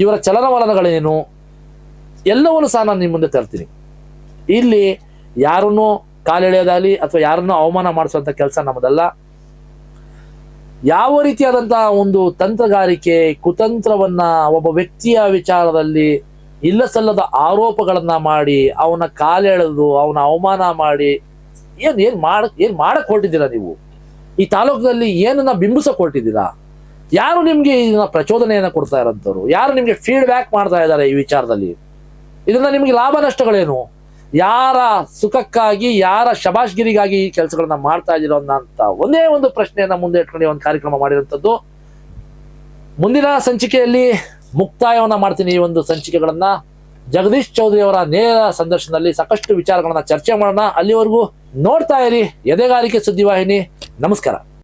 ಇವರ ಚಲನವಲನಗಳೇನು, ಎಲ್ಲವನ್ನು ಸಹ ನಾನು ನಿಮ್ಮ ಮುಂದೆ ತರ್ತೀನಿ. ಇಲ್ಲಿ ಯಾರನ್ನು ಕಾಲೆಳೆಯೋದಾಗಲಿ ಅಥವಾ ಯಾರನ್ನು ಅವಮಾನ ಮಾಡಿಸುವಂತ ಕೆಲಸ ನಮ್ಮದಲ್ಲ ಯಾವ ರೀತಿಯಾದಂತಹ ಒಂದು ತಂತ್ರಗಾರಿಕೆ, ಕುತಂತ್ರವನ್ನ ಒಬ್ಬ ವ್ಯಕ್ತಿಯ ವಿಚಾರದಲ್ಲಿ ಇಲ್ಲ ಸಲ್ಲದ ಆರೋಪಗಳನ್ನ ಮಾಡಿ, ಅವನ ಕಾಲೆಳೆದು ಅವನ ಅವಮಾನ ಮಾಡಿ, ಏನ್ ಏನ್ ಮಾಡ, ಏನ್ ಮಾಡಕ್ ಹೊರಟಿದ್ದೀರಾ ನೀವು? ಈ ತಾಲೂಕಿನಲ್ಲಿ ಏನನ್ನ ಬಿಂಬಿಸಕ್ ಹೊರಟಿದ್ದೀರಾ ಯಾರು ನಿಮ್ಗೆ ಇದನ್ನ ಪ್ರಚೋದನೆಯನ್ನ ಕೊಡ್ತಾ ಇರೋಂಥವ್ರು? ಯಾರು ನಿಮ್ಗೆ ಫೀಡ್ಬ್ಯಾಕ್ ಮಾಡ್ತಾ ಇದ್ದಾರೆ ಈ ವಿಚಾರದಲ್ಲಿ? ಇದರಿಂದ ನಿಮ್ಗೆ ಲಾಭ ನಷ್ಟಗಳೇನು? ಯಾರ ಸುಖಕ್ಕಾಗಿ, ಯಾರ ಶಬಾಷ್ಗಿರಿಗಾಗಿ ಈ ಕೆಲಸಗಳನ್ನ ಮಾಡ್ತಾ ಇದ್ದೀರೋ ಅಂತ ಒಂದೇ ಒಂದು ಪ್ರಶ್ನೆಯನ್ನ ಮುಂದೆ ಇಟ್ಕೊಂಡು ಒಂದು ಕಾರ್ಯಕ್ರಮ ಮಾಡಿರುವಂಥದ್ದು ಮುಂದಿನ ಸಂಚಿಕೆಯಲ್ಲಿ ಮುಕ್ತಾಯವನ್ನ ಮಾಡ್ತೀನಿ ಈ ಒಂದು ಸಂಚಿಕೆಗಳನ್ನ. ಜಗದೀಶ್ ಚೌಧರಿ ಅವರ ನೇರ ಸಂದರ್ಶನದಲ್ಲಿ ಸಾಕಷ್ಟು ವಿಚಾರಗಳನ್ನ ಚರ್ಚೆ ಮಾಡೋಣ. ಅಲ್ಲಿವರೆಗೂ ನೋಡ್ತಾ ಇರಿ ಎದೆಗಾರಿಕೆ ಸುದ್ದಿವಾಹಿನಿ. ನಮಸ್ಕಾರ.